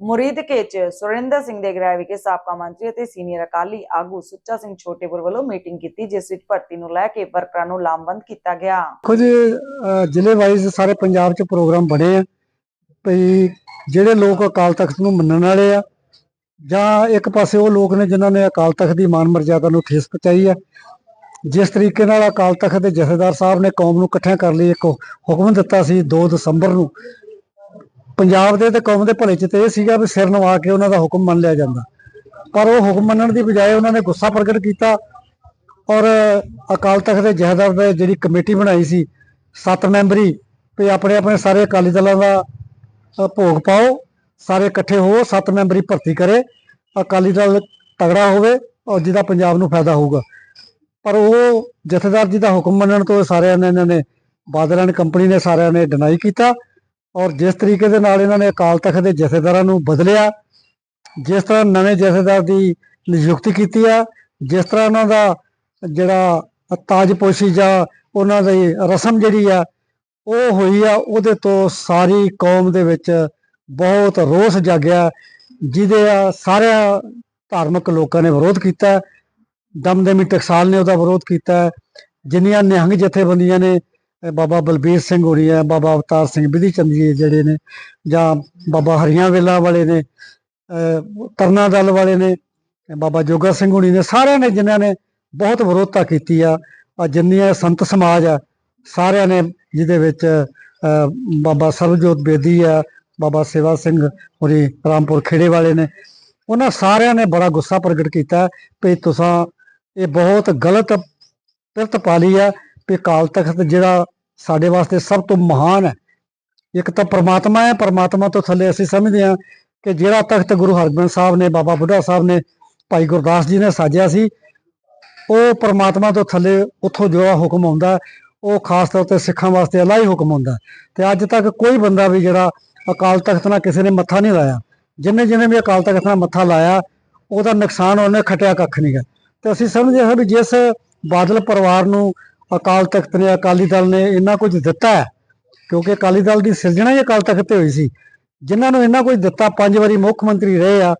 ਮੁਰੀਦਕੇ 'ਚ ਸੁਰਿੰਦਰ ਸਿੰਘ ਦੇ ਗ੍ਰਹਿ ਵਿਖੇ ਸਾਬਕਾ ਮੰਤਰੀ ਅਤੇ ਸੀਨੀਅਰ ਅਕਾਲੀ ਆਗੂ ਸੁੱਚਾ ਸਿੰਘ ਛੋਟੇਪੁਰ ਵੱਲੋਂ ਮੀਟਿੰਗ ਕੀਤੀ, ਜਿਸ ਵਿੱਚ ਭਰਤੀ ਨੂੰ ਲੈ ਕੇ ਵਰਕਰਾਂ ਨੂੰ ਲਾਮਬੰਦ ਕੀਤਾ ਗਿਆ। ਕੁਝ ਜ਼ਿਲ੍ਹੇ ਵਾਈਜ਼ ਸਾਰੇ ਪੰਜਾਬ 'ਚ ਪ੍ਰੋਗਰਾਮ ਬਣੇ ਆ। ਭਈ ਜਿਹੜੇ ਲੋਕ ਅਕਾਲ ਤਖਤ ਨੂੰ ਮੰਨਣ ਵਾਲੇ ਆ, ਜਾਂ ਇੱਕ ਪਾਸੇ ਉਹ ਲੋਕ ਨੇ ਜਿਨ੍ਹਾਂ ਨੇ ਅਕਾਲ ਤਖਤ ਦੀ ਮਾਨ ਮਰਜ਼ਾਦਾ ਨੂੰ ਠੇਸ ਪਹੁੰਚਾਈ ਆ, ਜਿਸ ਤਰੀਕੇ ਨਾਲ ਅਕਾਲ ਤਖਤ ਦੇ ਜਥੇਦਾਰ ਸਾਹਿਬ ਨੇ ਕੌਮ ਨੂੰ ਇਕੱਠਿਆਂ ਕਰਨ ਲਈ, ਇੱਕ ਹੁਕਮ ਦਿੱਤਾ ਸੀ 2 ਦਸੰਬਰ ਨੂੰ ਪੰਜਾਬ ਦੇ ਤੇ ਕੌਮ ਦੇ ਭਲੇ 'ਚ ਤੇ ਇਹ ਸੀਗਾ ਵੀ ਸਿਰ ਨਵਾ ਕੇ ਉਹਨਾਂ ਦਾ ਹੁਕਮ ਮੰਨ ਲਿਆ ਜਾਂਦਾ। ਪਰ ਉਹ ਹੁਕਮ ਮੰਨਣ ਦੀ ਬਜਾਏ ਉਹਨਾਂ ਨੇ ਗੁੱਸਾ ਪ੍ਰਗਟ ਕੀਤਾ ਔਰ ਅਕਾਲ ਤਖਤ ਦੇ ਜਥੇਦਾਰ ਦੇ ਜਿਹੜੀ ਕਮੇਟੀ ਬਣਾਈ ਸੀ, ਸੱਤ ਮੈਂਬਰੀ ਤੇ ਆਪਣੇ ਆਪਣੇ ਸਾਰੇ ਅਕਾਲੀ ਦਲਾਂ ਦਾ ਭੋਗ ਪਾਓ, ਸਾਰੇ ਇਕੱਠੇ ਹੋ, ਸੱਤ ਮੈਂਬਰੀ ਭਰਤੀ ਕਰੇ, ਅਕਾਲੀ ਦਲ ਤਗੜਾ ਹੋਵੇ ਔਰ ਜਿਹਦਾ ਪੰਜਾਬ ਨੂੰ ਫਾਇਦਾ ਹੋਊਗਾ। ਪਰ ਉਹ ਜਥੇਦਾਰ ਜੀ ਦਾ ਹੁਕਮ ਮੰਨਣ ਤੋਂ ਸਾਰਿਆਂ ਨੇ ਇਹਨਾਂ ਨੇ ਬਾਦਲਾਂ ਨੇ ਕੰਪਨੀ ਨੇ ਸਾਰਿਆਂ ਨੇ ਡਿਨਾਈ ਕੀਤਾ। ਔਰ ਜਿਸ ਤਰੀਕੇ ਦੇ ਨਾਲ ਇਹਨਾਂ ਨੇ ਅਕਾਲ ਤਖਤ ਦੇ ਜਥੇਦਾਰਾਂ ਨੂੰ ਬਦਲਿਆ, ਜਿਸ ਤਰ੍ਹਾਂ ਨਵੇਂ ਜਥੇਦਾਰ ਦੀ ਨਿਯੁਕਤੀ ਕੀਤੀ ਆ, ਜਿਸ ਤਰ੍ਹਾਂ ਉਹਨਾਂ ਦਾ ਜਿਹੜਾ ਤਾਜਪੋਸ਼ੀ ਜਾਂ ਉਹਨਾਂ ਦੀ ਰਸਮ ਜਿਹੜੀ ਆ, ਉਹ ਹੋਈ ਆ, ਉਹਦੇ ਤੋਂ ਸਾਰੀ ਕੌਮ ਦੇ ਵਿੱਚ ਬਹੁਤ ਰੋਸ ਜਾਗਿਆ, ਜਿਹਦੇ ਆ ਸਾਰਿਆਂ ਧਾਰਮਿਕ ਲੋਕਾਂ ਨੇ ਵਿਰੋਧ ਕੀਤਾ ਦਮਦਮੀ ਟਕਸਾਲ ਨੇ ਉਹਦਾ ਵਿਰੋਧ ਕੀਤਾ, ਜਿੰਨੀਆਂ ਨਿਹੰਗ ਜਥੇਬੰਦੀਆਂ ਨੇ ਬਾਬਾ ਬਲਬੀਰ ਸਿੰਘ ਹੋਰੀ ਹੈ, ਬਾਬਾ ਅਵਤਾਰ ਸਿੰਘ ਵਿਧੀ ਚੰਦ ਜੀ ਜਿਹੜੇ ਨੇ, ਜਾਂ ਬਾਬਾ ਹਰੀਆਂ ਵੇਲਾ ਵਾਲੇ ਨੇ ਤਰਨਾ ਦਲ ਵਾਲੇ ਨੇ ਬਾਬਾ ਜੋਗਾ ਸਿੰਘ ਹੋਣੀ ਨੇ, ਸਾਰਿਆਂ ਨੇ ਜਿਨ੍ਹਾਂ ਨੇ ਬਹੁਤ ਵਿਰੋਧਤਾ ਕੀਤੀ ਆ ਜਿੰਨੀਆਂ ਸੰਤ ਸਮਾਜ ਆ, ਸਾਰਿਆਂ ਨੇ ਜਿਹਦੇ ਵਿੱਚ ਬਾਬਾ ਸਰਬਜੋਤ ਬੇਦੀ ਆ, ਬਾਬਾ ਸੇਵਾ ਸਿੰਘ ਹੋਰੀ ਰਾਮਪੁਰ ਖੇੜੇ ਵਾਲੇ ਨੇ, ਉਹਨਾਂ ਸਾਰਿਆਂ ਨੇ ਬੜਾ ਗੁੱਸਾ ਪ੍ਰਗਟ ਕੀਤਾ, ਵੀ ਤੁਸੀਂ ਇਹ ਬਹੁਤ ਗਲਤ ਪਿਰਤ ਪਾਲੀ ਆ, ਵੀ ਕਾਲ ਤਖਤ ਜਿਹੜਾ ਸਾਡੇ ਵਾਸਤੇ ਸਭ ਤੋਂ ਮਹਾਨ ਹੈ। ਇੱਕ ਤਾਂ ਪ੍ਰਮਾਤਮਾ ਹੈ, ਪ੍ਰਮਾਤਮਾ ਤੋਂ ਥੱਲੇ ਅਸੀਂ ਸਮਝਦੇ ਹਾਂ ਕਿ ਜਿਹੜਾ ਤਖਤ ਗੁਰੂ ਹਰਗੋਬਿੰਦ ਸਾਹਿਬ ਨੇ, ਬਾਬਾ ਬੁੱਢਾ ਸਾਹਿਬ ਨੇ, ਭਾਈ ਗੁਰਦਾਸ ਜੀ ਨੇ ਸਾਜਿਆ ਸੀ, ਉਹ ਪ੍ਰਮਾਤਮਾ ਤੋਂ ਥੱਲੇ ਉੱਥੋਂ ਜਿਹੜਾ ਹੁਕਮ ਆਉਂਦਾ, ਉਹ ਖਾਸ ਤੌਰ ਤੇ ਸਿੱਖਾਂ ਵਾਸਤੇ ਅਲਾਈ ਹੁਕਮ ਹੁੰਦਾ। ਤੇ ਅੱਜ ਤੱਕ ਕੋਈ ਬੰਦਾ ਵੀ ਜਿਹੜਾ ਅਕਾਲ ਤਖਤ ਨਾਲ ਕਿਸੇ ਨੇ ਮੱਥਾ ਨਹੀਂ ਲਾਇਆ। ਜਿੰਨੇ ਜਿੰਨੇ ਵੀ ਅਕਾਲ ਤਖਤ ਨਾਲ ਮੱਥਾ ਲਾਇਆ, ਉਹਦਾ ਨੁਕਸਾਨ ਉਹਨੇ ਖਟਿਆ ਕੱਖ ਨਹੀਂ ਗਾ ਤੇ ਅਸੀਂ ਸਮਝਦੇ ਹਾਂ ਵੀ ਜਿਸ ਬਾਦਲ ਪਰਿਵਾਰ ਨੂੰ ਅਕਾਲ ਤਖਤ ਨੇ, ਅਕਾਲੀ ਦਲ ਨੇ ਇੰਨਾ ਕੁਝ ਦਿੱਤਾ ਹੈ, ਕਿਉਂਕਿ ਅਕਾਲੀ ਦਲ ਦੀ ਸਿਰਜਣਾ ਹੀ ਅਕਾਲ ਤਖਤ ਤੇ ਹੋਈ ਸੀ। ਜਿਨ੍ਹਾਂ ਨੂੰ ਇੰਨਾ ਕੁਝ ਦਿੱਤਾ, ਪੰਜ ਵਾਰੀ ਮੁੱਖ ਮੰਤਰੀ ਰਹੇ ਆ,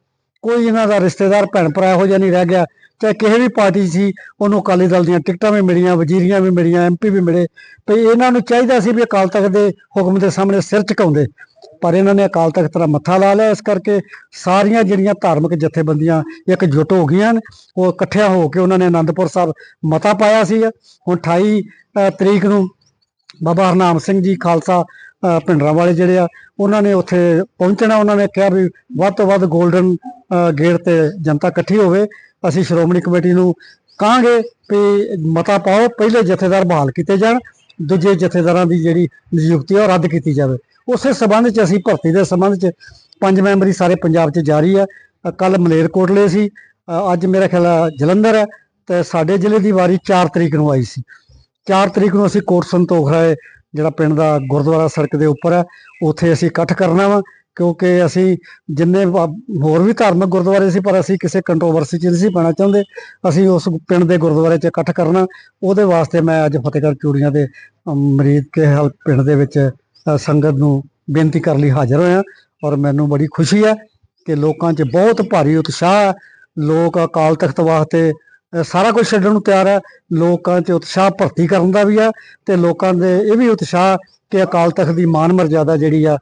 ਕੋਈ ਇਹਨਾਂ ਦਾ ਰਿਸ਼ਤੇਦਾਰ ਭੈਣ ਭਰਾ ਇਹੋ ਜਿਹਾ ਨਹੀਂ ਰਹਿ ਗਿਆ। ਚਾਹੇ ਕਿਸੇ ਵੀ ਪਾਰਟੀ ਸੀ ਉਹਨੂੰ ਅਕਾਲੀ ਦਲ ਦੀਆਂ ਟਿਕਟਾਂ ਵੀ ਮਿਲੀਆਂ ਵਜ਼ੀਰੀਆਂ ਵੀ ਮਿਲੀਆਂ ਐਮਪੀ ਵੀ ਮਿਲੇ। ਤੇ ਇਹਨਾਂ ਨੂੰ ਚਾਹੀਦਾ ਸੀ ਵੀ ਅਕਾਲ ਤਖਤ ਦੇ ਹੁਕਮ ਦੇ ਸਾਹਮਣੇ ਸਿਰ ਝੁਕਾਉਂਦੇ। ਪਰ ਇਹਨਾਂ ਨੇ ਅਕਾਲ ਤਖਤ ਦਾ ਮੱਥਾ ਲਾ ਲਿਆ ਇਸ ਕਰਕੇ ਸਾਰੀਆਂ ਜਿਹੜੀਆਂ ਧਾਰਮਿਕ ਜਥੇਬੰਦੀਆਂ ਇੱਕ ਇਕਜੁੱਟ ਹੋ ਗਈਆਂ ਨੇ ਉਹ ਇਕੱਠਿਆਂ ਹੋ ਕੇ ਉਹਨਾਂ ਨੇ ਆਨੰਦਪੁਰ ਸਾਹਿਬ ਮਤਾ ਪਾਇਆ ਸੀ ਹੁਣ 28 ਅ, ਤਰੀਕ ਨੂੰ ਬਾਬਾ ਹਰਨਾਮ ਸਿੰਘ ਜੀ ਖਾਲਸਾ ਭਿੰਡਰਾਂ ਵਾਲੇ ਜਿਹੜੇ ਆ, ਉਹਨਾਂ ਨੇ ਉੱਥੇ ਪਹੁੰਚਣਾ, ਉਹਨਾਂ ਨੇ ਕਿਹਾ ਵੀ ਵੱਧ ਤੋਂ ਵੱਧ 골ਡਨ ਗੇਟ ਤੇ ਜਨਤਾ ਇਕੱਠੀ ਹੋਵੇ। ਅਸੀਂ ਸ਼੍ਰੋਮਣੀ ਕਮੇਟੀ ਨੂੰ ਕਹਾਂਗੇ ਵੀ ਮਤਾ ਪਾਓ, ਪਹਿਲੇ ਜਥੇਦਾਰ ਬਹਾਲ ਕੀਤੇ ਜਾਣ, ਦੂਜੇ ਜਥੇਦਾਰਾਂ ਦੀ ਜਿਹੜੀ ਨਿਯੁਕਤੀ ਆ ਉਹ ਰੱਦ ਕੀਤੀ ਜਾਵੇ। ਉਸੇ ਸਬੰਧ 'ਚ ਅਸੀਂ ਭਰਤੀ ਦੇ ਸਬੰਧ 'ਚ ਪੰਜ ਮੈਂਬਰੀ ਸਾਰੇ ਪੰਜਾਬ 'ਚ ਜਾਰੀ ਆ। ਕੱਲ ਮਲੇਰਕੋਟਲੇ ਸੀ। ਅੱਜ ਮੇਰਾ ਖਿਆਲ ਜਲੰਧਰ ਹੈ ਤੇ ਸਾਡੇ ਜ਼ਿਲ੍ਹੇ ਦੀ ਵਾਰੀ 4 ਤਰੀਕ ਨੂੰ ਆਈ ਸੀ। 4 ਤਰੀਕ ਨੂੰ ਅਸੀਂ ਕੋਟ ਸੰਤੋਖ ਰਾਏ ਜਿਹੜਾ ਪਿੰਡ ਦਾ ਗੁਰਦੁਆਰਾ ਸੜਕ ਦੇ ਉੱਪਰ ਹੈ, ਉੱਥੇ ਅਸੀਂ ਇਕੱਠ ਕਰਨਾ ਵਾ, ਕਿਉਂਕਿ ਅਸੀਂ ਜਿੰਨੇ ਹੋਰ ਵੀ ਧਾਰਮਿਕ ਗੁਰਦੁਆਰੇ ਸੀ, ਪਰ ਅਸੀਂ ਕਿਸੇ ਕੰਟਰੋਵਰਸੀ 'ਚ ਨਹੀਂ ਸੀ ਪੈਣਾ ਚਾਹੁੰਦੇ। ਅਸੀਂ ਉਸ ਪਿੰਡ ਦੇ ਗੁਰਦੁਆਰੇ 'ਚ ਇਕੱਠ ਕਰਨਾ, ਉਹਦੇ ਵਾਸਤੇ ਮੈਂ ਅੱਜ ਫਤਿਹਗੜ੍ਹ ਚੂੜੀਆਂ ਦੇ ਮਰੀਦ ਕੇ ਹਲ, ਪਿੰਡ ਦੇ ਵਿੱਚ ਸੰਗਤ ਨੂੰ ਬੇਨਤੀ ਕਰਨ ਲਈ ਹਾਜ਼ਰ ਹੋਇਆ, ਔਰ ਮੈਨੂੰ ਬੜੀ ਖੁਸ਼ੀ ਹੈ ਕਿ ਲੋਕਾਂ 'ਚ ਬਹੁਤ ਭਾਰੀ ਉਤਸ਼ਾਹ ਹੈ। ਲੋਕ ਅਕਾਲ ਤਖਤ ਵਾਸਤੇ ਸਾਰਾ ਕੁਝ ਛੱਡਣ ਨੂੰ ਤਿਆਰ ਹੈ। ਲੋਕਾਂ 'ਚ ਉਤਸ਼ਾਹ ਭਰਤੀ ਕਰਨ ਦਾ ਵੀ ਆ ਤੇ ਲੋਕਾਂ ਦੇ ਇਹ ਵੀ ਉਤਸ਼ਾਹ ਕਿ ਅਕਾਲ ਤਖਤ ਦੀ ਮਾਨ ਮਰਜ਼ਾਦਾ ਜਿਹੜੀ ਆ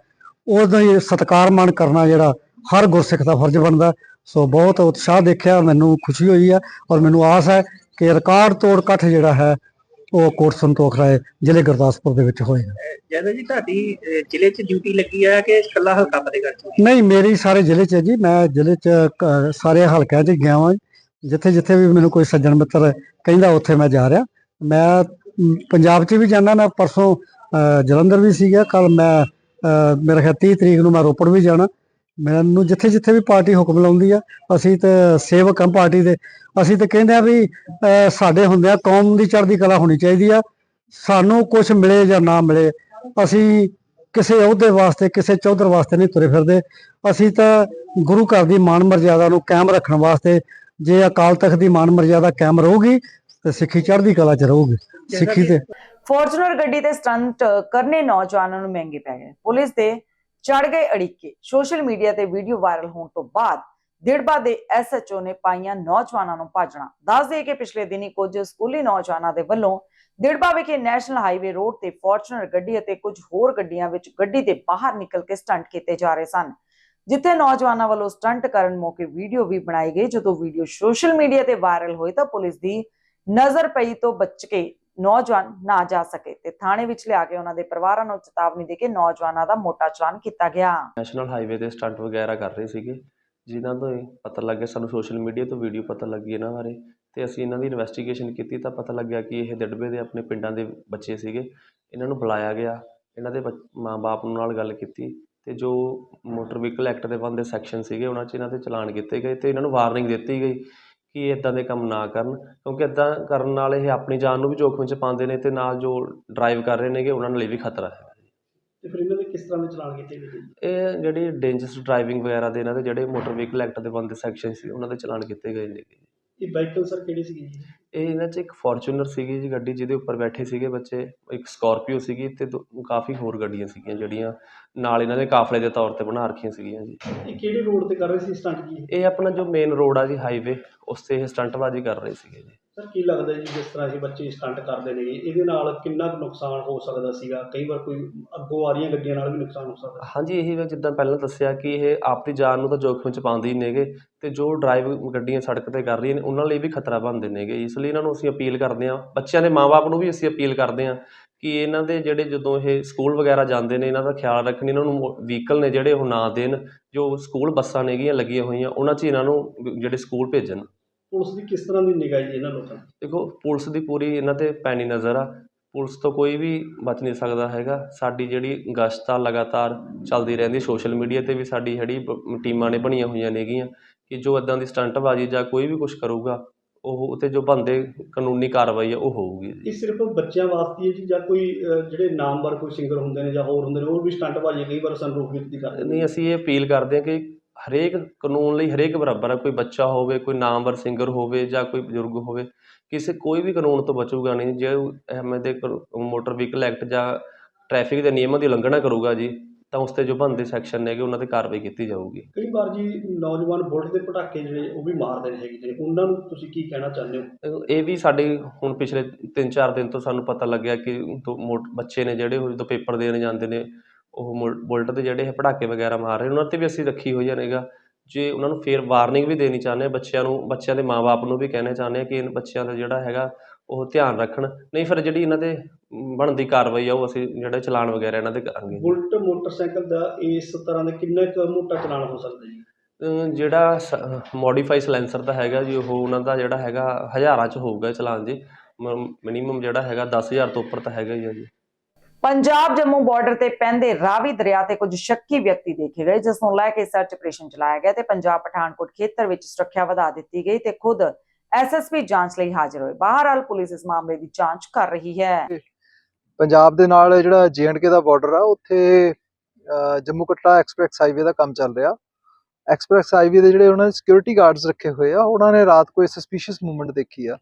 ਉਹਦਾ ਹੀ ਸਤਿਕਾਰ ਮਾਣ ਕਰਨਾ ਜਿਹੜਾ ਹਰ ਗੁਰਸਿੱਖ ਦਾ ਫਰਜ਼ ਬਣਦਾ। ਸੋ ਬਹੁਤ ਉਤਸ਼ਾਹ ਦੇਖਿਆ ਮੈਨੂੰ ਖੁਸ਼ੀ ਹੋਈ ਆ ਔਰ ਮੈਨੂੰ ਆਸ ਹੈ ਕਿ ਰਿਕਾਰਡ ਤੋੜ ਇਕੱਠ ਜਿਹੜਾ ਹੈ ਉਹ ਕੋਟ ਸੰਤੋਖ ਰਾਏ ਜ਼ਿਲ੍ਹੇ ਗੁਰਦਾਸਪੁਰ ਦੇ ਵਿੱਚ ਹੋਏਗਾ। ਜਦੋਂ ਜੀ ਤੁਹਾਡੀ ਜ਼ਿਲ੍ਹੇ 'ਚ ਡਿਊਟੀ ਲੱਗੀ ਆ ਕਿ ਇਕੱਲਾ ਹਲਕਾ ਫਤਿਹਗੜ੍ਹ 'ਚ ਨਹੀਂ ਮੇਰੀ ਸਾਰੇ ਜ਼ਿਲ੍ਹੇ 'ਚ ਹੈ ਜੀ। ਮੈਂ ਜ਼ਿਲ੍ਹੇ 'ਚ ਸਾਰੇ ਹਲਕਿਆਂ 'ਚ ਗਿਆ ਵਾਂ। ਜਿੱਥੇ ਜਿੱਥੇ ਵੀ ਮੈਨੂੰ ਕੋਈ ਸੱਜਣ ਮਿੱਤਰ ਕਹਿੰਦਾ ਉੱਥੇ ਮੈਂ ਜਾ ਰਿਹਾ। ਮੈਂ ਪੰਜਾਬ 'ਚ ਵੀ ਜਾਂਦਾ ਮੈਂ ਪਰਸੋਂ ਜਲੰਧਰ ਵੀ ਸੀਗਾ ਕੱਲ ਮੈਂ ਅ, ਖਿਆਲ 30 ਤਰੀਕ ਨੂੰ ਮੈਂ ਰੋਪੜ ਵੀ ਜਾਣਾ। ਮੈਨੂੰ ਜਿੱਥੇ ਜਿੱਥੇ ਵੀ ਪਾਰਟੀ ਹੁਕਮ ਲਾਉਂਦੀ ਆ ਅਸੀਂ ਤੇ ਸੇਵਕ ਹਾਂ ਪਾਰਟੀ ਦੇ ਅਸੀਂ ਤੇ ਕਹਿੰਦੇ ਆ ਵੀ ਅ, ਸਾਡੇ ਹੁੰਦਿਆਂ ਕੌਮ ਦੀ ਚੜ੍ਹਦੀ ਕਲਾ ਹੋਣੀ ਚਾਹੀਦੀ ਆ। ਸਾਨੂੰ ਕੁਝ ਮਿਲੇ ਜਾਂ ਨਾ ਮਿਲੇ ਅਸੀਂ ਕਿਸੇ ਅਹੁਦੇ ਵਾਸਤੇ ਕਿਸੇ ਚੌਧਰ ਵਾਸਤੇ ਨਹੀਂ ਤੁਰੇ ਫਿਰਦੇ। ਅਸੀਂ ਤਾਂ ਗੁਰੂ ਘਰ ਦੀ ਮਾਨ ਮਰਜ਼ਾਦਾ ਨੂੰ ਕਾਇਮ ਰੱਖਣ ਵਾਸਤੇ ਜੇ ਅਕਾਲ ਤਖਤ ਦੀ ਮਾਨ ਮਰਜ਼ਾਦਾ ਕਾਇਮ ਰਹੂਗੀ ਤੇ ਸਿੱਖੀ ਚੜ੍ਹਦੀ ਕਲਾ 'ਚ ਰਹੂਗੀ। ਸਿੱਖੀ ਤੇ ਫੋਰਚੂਨਰ ਗੱਡੀ ਤੇ ਸਟੰਟ ਕਰਨੇ ਨੌਜਵਾਨਾਂ ਨੂੰ ਮਹਿੰਗੇ ਪੈ ਗਏ। ਪੁਲਿਸ ਦੇ ਚੜ ਗਏ ਅੜਿੱਕੇ। ਸੋਸ਼ਲ ਮੀਡੀਆ ਤੇ ਵੀਡੀਓ ਵਾਇਰਲ ਹੋਣ ਤੋਂ ਬਾਅਦ ਦਿੜਬਾ ਦੇ ਐਸਐਚਓ ਨੇ ਪਾਈਆਂ ਨੌਜਵਾਨਾਂ ਨੂੰ ਭਾਜਣਾ। ਦੱਸ ਦੇ ਕਿ ਪਿਛਲੇ ਦਿਨੀ ਕੁਝ ਸਕੂਲੀ ਨੌਜਵਾਨਾਂ ਦੇ ਵੱਲੋਂ ਦਿੜਬਾ ਵਿਖੇ ਨੈਸ਼ਨਲ ਹਾਈਵੇ ਰੋਡ ਤੇ ਫੋਰਚੂਨਰ ਗੱਡੀ ਅਤੇ ਕੁਝ ਹੋਰ ਗੱਡੀਆਂ ਵਿੱਚ ਗੱਡੀ ਦੇ ਬਾਹਰ ਨਿਕਲ ਕੇ ਸਟੰਟ ਕੀਤੇ ਜਾ ਰਹੇ ਸਨ। ਜਿੱਥੇ ਨੌਜਵਾਨਾਂ ਵੱਲੋਂ ਸਟੰਟ ਕਰਨ ਮੌਕੇ ਵੀਡੀਓ ਵੀ ਬਣਾਈ ਗਈ, ਜਦੋਂ ਵੀਡੀਓ ਸੋਸ਼ਲ ਮੀਡੀਆ ਤੇ ਵਾਇਰਲ ਹੋਈ ਤਾਂ ਪੁਲਿਸ ਦੀ ਨਜ਼ਰ ਪਈ ਤੋਂ ਬਚ ਕੇ ਨੌਜਵਾਨ ਨਾ ਜਾ ਸਕੇ ਤੇ ਥਾਣੇ ਵਿੱਚ ਲਿਆ ਕੇ ਉਹਨਾਂ ਦੇ ਪਰਿਵਾਰਾਂ ਨੂੰ ਚੇਤਾਵਨੀ ਦੇ ਕੇ ਨੌਜਵਾਨਾਂ ਦਾ ਮੋਟਾ ਚਲਾਨ ਕੀਤਾ ਗਿਆ। ਨੈਸ਼ਨਲ ਹਾਈਵੇ ਤੇ ਸਟੰਟ ਵਗੈਰਾ ਕਰ ਰਹੇ ਸੀਗੇ, ਜਿਨ੍ਹਾਂ ਤੋਂ ਇਹ ਪਤਾ ਲੱਗਿਆ, ਸਾਨੂੰ ਸੋਸ਼ਲ ਮੀਡੀਆ ਤੋਂ ਵੀਡੀਓ ਪਤਾ ਲੱਗੀ ਇਹਨਾਂ ਬਾਰੇ ਤੇ ਅਸੀਂ ਇਹਨਾਂ ਦੀ ਇਨਵੈਸਟੀਗੇਸ਼ਨ ਕੀਤੀ ਤਾਂ ਪਤਾ ਲੱਗਿਆ ਕਿ ਇਹ ਦਿੜਬੇ ਦੇ ਆਪਣੇ ਪਿੰਡਾਂ ਦੇ ਬੱਚੇ ਸੀਗੇ, ਇਹਨਾਂ ਨੂੰ ਬੁਲਾਇਆ ਗਿਆ, ਇਹਨਾਂ ਦੇ ਮਾਂ-ਬਾਪ ਨਾਲ ਗੱਲ ਕੀਤੀ ਤੇ ਜੋ ਮੋਟਰ ਵਹੀਕਲ ਐਕਟ ਦੇ ਬੰਦੇ ਸੈਕਸ਼ਨ ਸੀਗੇ ਉਹਨਾਂ 'ਚ ਇਹਨਾਂ ਤੇ ਚਲਾਨ ਕੀਤੇ ਗਏ ਤੇ ਇਹਨਾਂ ਨੂੰ ਵਾਰਨਿੰਗ ਦਿੱਤੀ ਗਈ ਕਿ ਇਦਾਂ ਦੇ ਕੰਮ ਨਾ ਕਰਨ ਕਿਉਂਕਿ ਇਦਾਂ ਕਰਨ ਨਾਲ ਇਹ ਆਪਣੀ ਜਾਨ ਨੂੰ ਵੀ ਜੋਖਮ 'ਚ ਪਾਉਂਦੇ ਨੇ ਤੇ ਨਾਲ ਜੋ ਡਰਾਈਵ ਕਰ ਰਹੇ ਨੇਗੇ ਉਹਨਾਂ ਲਈ ਵੀ ਖਤਰਾ ਹੈ। ਤੇ ਫਿਰ ਇਹਨਾਂ ਦੇ ਕਿਸ ਤਰ੍ਹਾਂ ਦੇ ਚਲਾਨ ਕੀਤੇ ਗਏ? ਜੀ ਇਹ ਜਿਹੜੀ ਡੇਂਜਰਸ ਡਰਾਈਵਿੰਗ ਵਗੈਰਾ ਦੇ ਇਹਨਾਂ ਦੇ ਜਿਹੜੇ ਮੋਟਰ ਵਹੀਕਲ ਐਕਟ ਦੇ ਬੰਦੇ ਸੈਕਸ਼ਨ ਸੀ ਉਹਨਾਂ ਦੇ ਚਲਾਨ ਕੀਤੇ ਗਏ ਨੇ। ਇਹ ਵਹੀਕਲ ਸਰ ਕਿਹੜੀ ਸੀਗੀ ਜੀ? ਇਹ ਇਹਨਾਂ 'ਚ ਇੱਕ ਫੋਰਚੂਨਰ ਸੀਗੀ ਜੀ ਗੱਡੀ ਜਿਹਦੇ ਉੱਪਰ ਬੈਠੇ ਸੀਗੇ ਬੱਚੇ ਇੱਕ ਸਕਾਰਪੀਓ ਸੀਗੀ ਤੇ ਦੋ- ਕਾਫੀ ਹੋਰ ਗੱਡੀਆਂ ਸੀਗੀਆਂ ਜਿਹੜੀਆਂ ਨਾਲ ਇਹਨਾਂ ਨੇ ਕਾਫਲੇ ਦੇ ਤੌਰ ਤੇ ਬਣਾ ਰੱਖੀਆਂ ਸੀਗੀਆਂ ਜੀ। ਇਹ ਕਿਹੜੇ ਰੋਡ ਤੇ ਕਰ ਰਹੇ ਸੀ ਸਟੰਟ ਜੀ ਇਹ ਆਪਣਾ ਜੋ ਮੇਨ ਰੋਡ ਆ ਜੀ ਹਾਈਵੇ ਉਸ ਤੇ ਇਹ ਸਟੰਟਬਾਜ਼ੀ ਕਰ ਰਹੇ ਸੀਗੇ ਜੀ। ਸਰ, ਕੀ ਲੱਗਦਾ ਜੀ ਜਿਸ ਤਰ੍ਹਾਂ ਇਹ ਬੱਚੇ ਸਟੰਟ ਕਰਦੇ ਨੇ, ਇਹਦੇ ਨਾਲ ਕਿੰਨਾ ਕੁ ਨੁਕਸਾਨ ਹੋ ਸਕਦਾ ਸੀਗਾ? ਕਈ ਵਾਰ ਕੋਈ ਅੱਗੋਂ ਆ ਰਹੀਆਂ ਗੱਡੀਆਂ ਨਾਲ ਵੀ ਨੁਕਸਾਨ ਹੋ ਸਕਦਾ। ਹਾਂਜੀ, ਇਹੀ ਮੈਂ ਜਿੱਦਾਂ ਪਹਿਲਾਂ ਦੱਸਿਆ ਕਿ ਇਹ ਆਪਣੀ ਜਾਨ ਨੂੰ ਤਾਂ ਜੋਖਮ ਚ ਪਾਉਂਦੇ ਹੀ ਨੇਗੇ ਤੇ ਜੋ ਡਰਾਈਵ ਗੱਡੀਆਂ ਸੜਕ ਤੇ ਕਰ ਰਹੀਆਂ ਨੇ, ਉਹਨਾਂ ਲਈ ਵੀ ਖਤਰਾ ਬਣਦੇ ਨੇਗੇ। ਇਸ ਲਈ ਇਹਨਾਂ ਨੂੰ ਅਸੀਂ ਅਪੀਲ ਕਰਦੇ ਹਾਂ, ਬੱਚਿਆਂ ਦੇ ਮਾਪੇ ਨੂੰ ਵੀ ਅਸੀਂ ਅਪੀਲ ਕਰਦੇ ਹਾਂ ਕਿ ਇਹਨਾਂ ਦੇ ਜਿਹੜੇ ਜਦੋਂ ਇਹ ਸਕੂਲ ਵਗੈਰਾ ਜਾਂਦੇ ਨੇ, ਇਹਨਾਂ ਦਾ ਖਿਆਲ ਰੱਖਣ, ਇਹਨਾਂ ਨੂੰ ਵਹੀਕਲ ਨੇ ਜਿਹੜੇ ਉਹ ਨਾ ਦੇਣ, ਜੋ ਸਕੂਲ ਬੱਸਾਂ ਨੇਗੀਆਂ ਲੱਗੀਆਂ ਹੋਈਆਂ, ਉਹਨਾਂ 'ਚ ਇਹਨਾਂ ਨੂੰ ਜਿਹੜੇ ਸਕੂਲ ਭੇਜਣ। ਪੁਲਿਸ ਦੀ ਕਿਸ ਤਰ੍ਹਾਂ ਦੀ ਨਿਗਾਹ ਜੀ ਇਹਨਾਂ ਲੋਕਾਂ ਦੀ? ਦੇਖੋ ਪੁਲਿਸ ਦੀ ਪੂਰੀ ਇਹਨਾਂ ਤੇ ਪੈਣੀ ਨਜ਼ਰ ਆ। ਪੁਲਿਸ ਤੋਂ ਕੋਈ ਵੀ ਬਚ ਨਹੀਂ ਸਕਦਾ ਹੈਗਾ। ਸਾਡੀ ਜਿਹੜੀ ਗਸ਼ਤ ਆ ਲਗਾਤਾਰ ਚੱਲਦੀ ਰਹਿੰਦੀ ਸੋਸ਼ਲ ਮੀਡੀਆ ਤੇ ਵੀ ਸਾਡੀ ਜਿਹੜੀ ਟੀਮਾਂ ਨੇ ਬਣੀਆਂ ਹੋਈਆਂ ਨੇਗੀਆਂ ਕਿ ਜੋ ਇਦਾਂ ਦੀ ਸਟੰਟਬਾਜ਼ੀ ਜਾਂ ਕੋਈ ਵੀ ਕੁਝ ਕਰੂਗਾ ਉਹ ਉਤੇ ਜੋ ਬੰਦੇ ਕਾਨੂੰਨੀ ਕਾਰਵਾਈ ਆ ਉਹ ਹੋਊਗੀ ਇਹ ਸਿਰਫ ਬੱਚਿਆਂ ਵਾਸਤੇ ਹੈ ਜੀ ਜਾਂ ਕੋਈ ਜਿਹੜੇ ਨਾਮਵਰ ਕੋਈ ਸਿੰਗਰ ਹੁੰਦੇ ਨੇ ਜਾਂ ਹੋਰ ਹੁੰਦੇ ਨੇ ਉਹ ਵੀ ਸਟੰਟ ਬਾਜੀ ਕਈ ਵਾਰ ਸੰਰੂਪ ਦੀ ਕਰਦੇ ਨਹੀਂ ਅਸੀਂ ਇਹ ਅਪੀਲ ਕਰਦੇ ਹਾਂ ਕਿ ਹਰੇਕ ਕਾਨੂੰਨ ਲਈ ਹਰੇਕ ਬਰਾਬਰ ਹੈ ਕੋਈ ਬੱਚਾ ਹੋਵੇ ਕੋਈ ਨਾਮਵਰ ਸਿੰਗਰ ਹੋਵੇ ਜਾਂ ਕੋਈ ਬਜ਼ੁਰਗ ਹੋਵੇ ਕਿਸੇ ਕੋਈ ਵੀ ਕਾਨੂੰਨ ਤੋਂ ਬਚੂਗਾ ਨਹੀਂ ਜੇ ਐਵੇਂ ਦੇ ਮੋਟਰ ਵਹੀਕਲ ਐਕਟ ਜਾਂ ਟ੍ਰੈਫਿਕ ਦੇ ਨਿਯਮਾਂ ਦੀ ਉਲੰਘਣਾ ਕਰੂਗਾ ਜੀ ਤਾਂ ਉਸ ਤੇ ਜੋ ਬਣਦੇ ਸੈਕਸ਼ਨ ਨੇਗੇ ਉਹਨਾਂ ਤੇ ਕਾਰਵਾਈ ਕੀਤੀ ਜਾਊਗੀ। ਕਈ ਵਾਰ ਜੀ ਨੌਜਵਾਨ ਬੁਲਟ ਦੇ ਪਟਾਕੇ ਜਿਹੜੇ ਉਹ ਵੀ ਮਾਰਦੇ ਨੇ ਹੈਗੇ ਨੇ ਉਹਨਾਂ ਨੂੰ ਤੁਸੀਂ ਕੀ ਕਹਿਣਾ ਚਾਹੁੰਦੇ ਹੋ? ਇਹ ਵੀ ਸਾਡੇ ਹੁਣ ਪਿਛਲੇ 3-4 ਦਿਨ ਤੋਂ ਸਾਨੂੰ ਪਤਾ ਲੱਗਿਆ ਕਿ ਦੋ ਮੋਟ ਬੱਚੇ ਨੇ ਜਿਹੜੇ ਉਹ ਜਦੋਂ ਪੇਪਰ ਦੇਣ ਜਾਂਦੇ ਨੇ ਉਹ ਮੁਲ- ਬੁਲਟ ਦੇ ਜਿਹੜੇ ਇਹ ਪਟਾਕੇ ਵਗੈਰਾ ਮਾਰ ਰਹੇ ਉਹਨਾਂ ਤੇ ਵੀ ਅਸੀਂ ਰੱਖੀ ਹੋਈ ਹੈਗਾ ਜੇ ਉਹਨਾਂ ਨੂੰ ਫੇਰ ਵਾਰਨਿੰਗ ਵੀ ਦੇਣੀ ਚਾਹੁੰਦੇ ਬੱਚਿਆਂ ਨੂੰ ਬੱਚਿਆਂ ਦੇ ਮਾਪੇ ਨੂੰ ਵੀ ਕਹਿਣਾ ਚਾਹੁੰਦੇ ਹਾਂ ਕਿ ਇਹਨਾਂ ਬੱਚਿਆਂ ਦਾ ਜਿਹੜਾ ਹੈਗਾ ਉਹ ਧਿਆਨ ਰੱਖਣ। ਨਹੀਂ ਫਿਰ ਜਿਹੜੀ ਇਹਨਾਂ ਦੇ ਬਣਦੀ ਕਾਰਵਾਈ ਆ ਉਹ ਅਸੀਂ ਜਿਹੜੇ ਚਲਾਨ ਵਗੈਰਾ ਇਹਨਾਂ ਦੇ ਕਰਾਂਗੇ। ਬੁਲਟ ਮੋਟਰਸਾਈਕਲ ਦਾ ਇਸ ਤਰ੍ਹਾਂ ਦਾ ਕਿੰਨਾ ਕੁ ਮੋਟਾ ਚਲਾਨ ਹੋ ਸਕਦਾ ਜੀ? ਜਿਹੜਾ ਮੋਡੀਫਾਈ ਸਲੈਂਸਰ ਦਾ ਹੈਗਾ ਜੀ ਉਹ ਉਹਨਾਂ ਦਾ ਜਿਹੜਾ ਹੈਗਾ ਹਜ਼ਾਰਾਂ ਚ ਹੋਊਗਾ ਚਲਾਨ ਜੀ। ਮਿਨੀਮਮ ਜਿਹੜਾ ਹੈਗਾ 10000 ਤੋਂ ਉੱਪਰ ਤਾਂ ਹੈਗਾ ਹੀ ਆ ਜੀ। ਪੰਜਾਬ ਜੰਮੂ ਬਾਰਡਰ ਤੇ ਪੈਂਦੇ ਰਾਵੀ ਦਰਿਆ ਤੇ ਕੁਝ ਸ਼ੱਕੀ ਵਿਅਕਤੀ ਦੇਖੇ ਗਏ, ਜਿਸ ਨੂੰ ਲੈ ਕੇ ਸਰਚ ਆਪਰੇਸ਼ਨ ਚਲਾਇਆ ਗਿਆ ਤੇ ਪੰਜਾਬ ਪਠਾਨਕੋਟ ਖੇਤਰ ਵਿੱਚ ਸੁਰੱਖਿਆ ਵਧਾ ਦਿੱਤੀ ਗਈ ਤੇ ਖੁਦ ਐਸਐਸਪੀ ਜਾਂਚ ਲਈ ਹਾਜ਼ਰ ਹੋਏ। ਬਹਰਾਲ ਪੁਲਿਸ ਇਸ ਮਾਮਲੇ ਦੀ ਜਾਂਚ ਕਰ ਰਹੀ ਹੈ। ਪੰਜਾਬ ਦੇ ਨਾਲ ਜਿਹੜਾ ਜੀਐਂਡਕੇ ਦਾ ਬਾਰਡਰ ਆ, ਉੱਥੇ ਜੰਮੂ ਕਟੜਾ ਐਕਸਪ੍ਰੈਸ ਹਾਈਵੇ ਦਾ ਕੰਮ ਚੱਲ ਰਿਹਾ। ਐਕਸਪ੍ਰੈਸ ਹਾਈਵੇ ਦੇ ਜਿਹੜੇ ਉਹਨਾਂ ਨੇ ਸਿਕਿਉਰਿਟੀ ਗਾਰਡਸ ਰੱਖੇ ਹੋਏ ਆ, ਉਹਨਾਂ ਨੇ ਰਾਤ ਕੋਈ ਸਸਪੀਸ਼ੀਅਸ ਮੂਵਮੈਂਟ ਦੇਖੀ ਆ।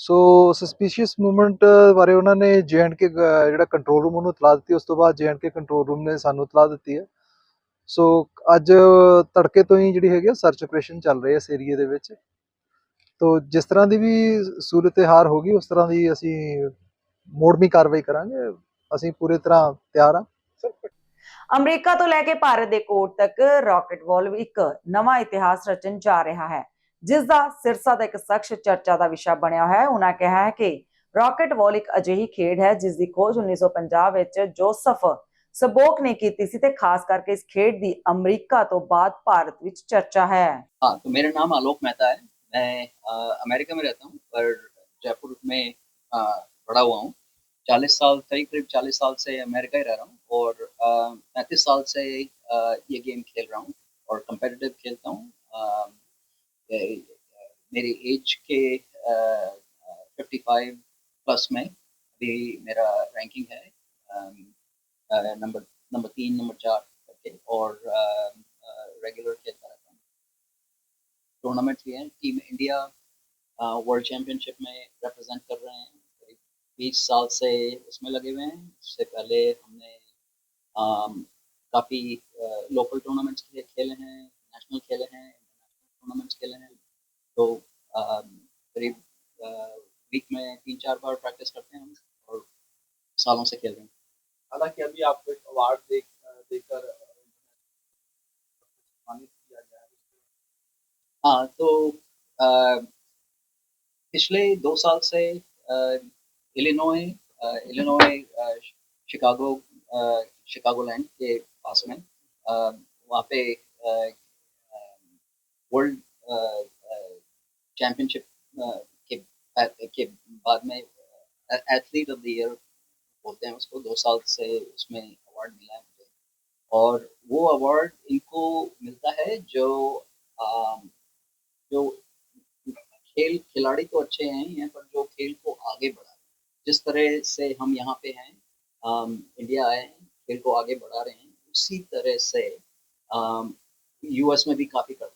ਸੋ ਸਸਪੀਸ਼ੀਅਸ ਮੂਵਮੈਂਟ ਬਾਰੇ ਉਹਨਾਂ ਨੇ ਜੀਐਂਡਕੇ ਜਿਹੜਾ ਕੰਟਰੋਲ ਰੂਮ ਉਹਨੂੰ ਇਤਲਾਹ ਦਿੱਤੀ, ਉਸ ਤੋਂ ਬਾਅਦ ਜੀਐਂਡਕੇ ਕੰਟਰੋਲ ਰੂਮ ਨੇ ਸਾਨੂੰ ਇਤਲਾਹ ਦਿੱਤੀ ਹੈ। ਸੋ ਅੱਜ ਤੜਕੇ ਤੋਂ ਹੀ ਜਿਹੜੀ ਹੈਗੀ ਸਰਚ ਆਪਰੇਸ਼ਨ ਚੱਲ ਰਹੀ ਹੈ ਇਸ ਏਰੀਏ ਦੇ ਵਿੱਚ। ਤੋ, ਜਿਸ ਤਰ੍ਹਾਂ ਦੀ ਵੀ ਸੂਰਤ-ਏ-ਹਾਰ ਹੋਗੀ ਉਸ ਤਰ੍ਹਾਂ ਦੀ ਅਸੀਂ ਮੋੜਮੀ ਕਾਰਵਾਈ ਕਰਾਂਗੇ। ਅਸੀਂ ਪੂਰੀ ਤਰ੍ਹਾਂ ਤਿਆਰ ਹਾਂ ਅਮਰੀਕਾ ਤੋਂ ਲੈ ਕੇ ਭਾਰਤ ਦੇ ਕੋਰਟ ਤੱਕ ਰਾਕਟ ਵਾਲਵ ਇੱਕ ਨਵਾਂ ਇਤਿਹਾਸ ਰਚਣ ਜਾ ਰਿਹਾ ਹੈ। ਜਿਸ ਦਾ ਸਿਰਸਾ ਦਾ ਇੱਕ ਸ਼ਖਸ ਚਰਚਾ ਦਾ ਵਿਸ਼ਾ ਬਣਿਆ ਹੋਇਆ ਹੈ ਉਹਨਾਂ ਕਿਹਾ ਹੈ ਕਿ ਰਾਕਟ ਵਾਲ ਇੱਕ ਅਜਿਹੀ ਖੇਡ ਹੈ ਜਿਸ ਦੀ ਖੋਜ 1950 ਵਿੱਚ ਜੋਸਫ ਸਬੋਕ ਨੇ ਕੀਤੀ ਸੀ ਤੇ ਖਾਸ ਕਰਕੇ ਇਸ ਖੇਡ ਦੀ ਅਮਰੀਕਾ ਤੋਂ ਬਾਅਦ ਭਾਰਤ ਵਿੱਚ ਚਰਚਾ ਹੈ हाँ तो मेरा नाम आलोक मेहता है मैं अ, अमेरिका में रहता हूँ पर जयपुर में अ, बड़ा हुआ हूँ चालीस साल करीब करीब चालीस साल से अमेरिका ही रह रहा हूँ और पैंतीस साल से अ, ये गेम खेल रहा हूँ और competitive खेलता हूँ अ, ये- मेरी एज के फिफ्टी फाइव प्लस में अभी मेरा रैंकिंग है नंबर नंबर तीन नंबर चार करके और रेगुलर खेलता रहता हूँ। टूर्नामेंट भी हैं टीम इंडिया वर्ल्ड चैम्पियनशिप में रिप्रेजेंट कर रहे हैं। बीस साल से उसमें लगे हुए हैं। उससे पहले हमने काफ़ी लोकल टूर्नामेंट्स खेले हैं नेशनल खेले हैं टूर्नामेंट्स खेले हैं। तो करीब वीक में तीन चार बार प्रैक्टिस करते हैं हम और सालों से खेल रहे हैं। हालाँकि अभी आपको एक अवार्ड देख देकर है। तो पिछले दो साल से इलिनोए इलिनोए शिकागो शिकागोलैंड के पास में वहाँ पे वर्ल्ड चैंपियनशिप के के बाद में एथलीट ऑफ़ द ईयर बोलते हैं उसको दो साल से उसमें अवार्ड मिला है मुझे। और वो अवार्ड इनको मिलता है जो अम, जो खेल खिलाड़ी तो अच्छे हैं ही हैं पर जो खेल को आगे बढ़ा जिस तरह से हम यहाँ पे हैं अम, इंडिया आए हैं खेल को आगे बढ़ा रहे हैं उसी तरह से यूएस में भी काफ़ी लोग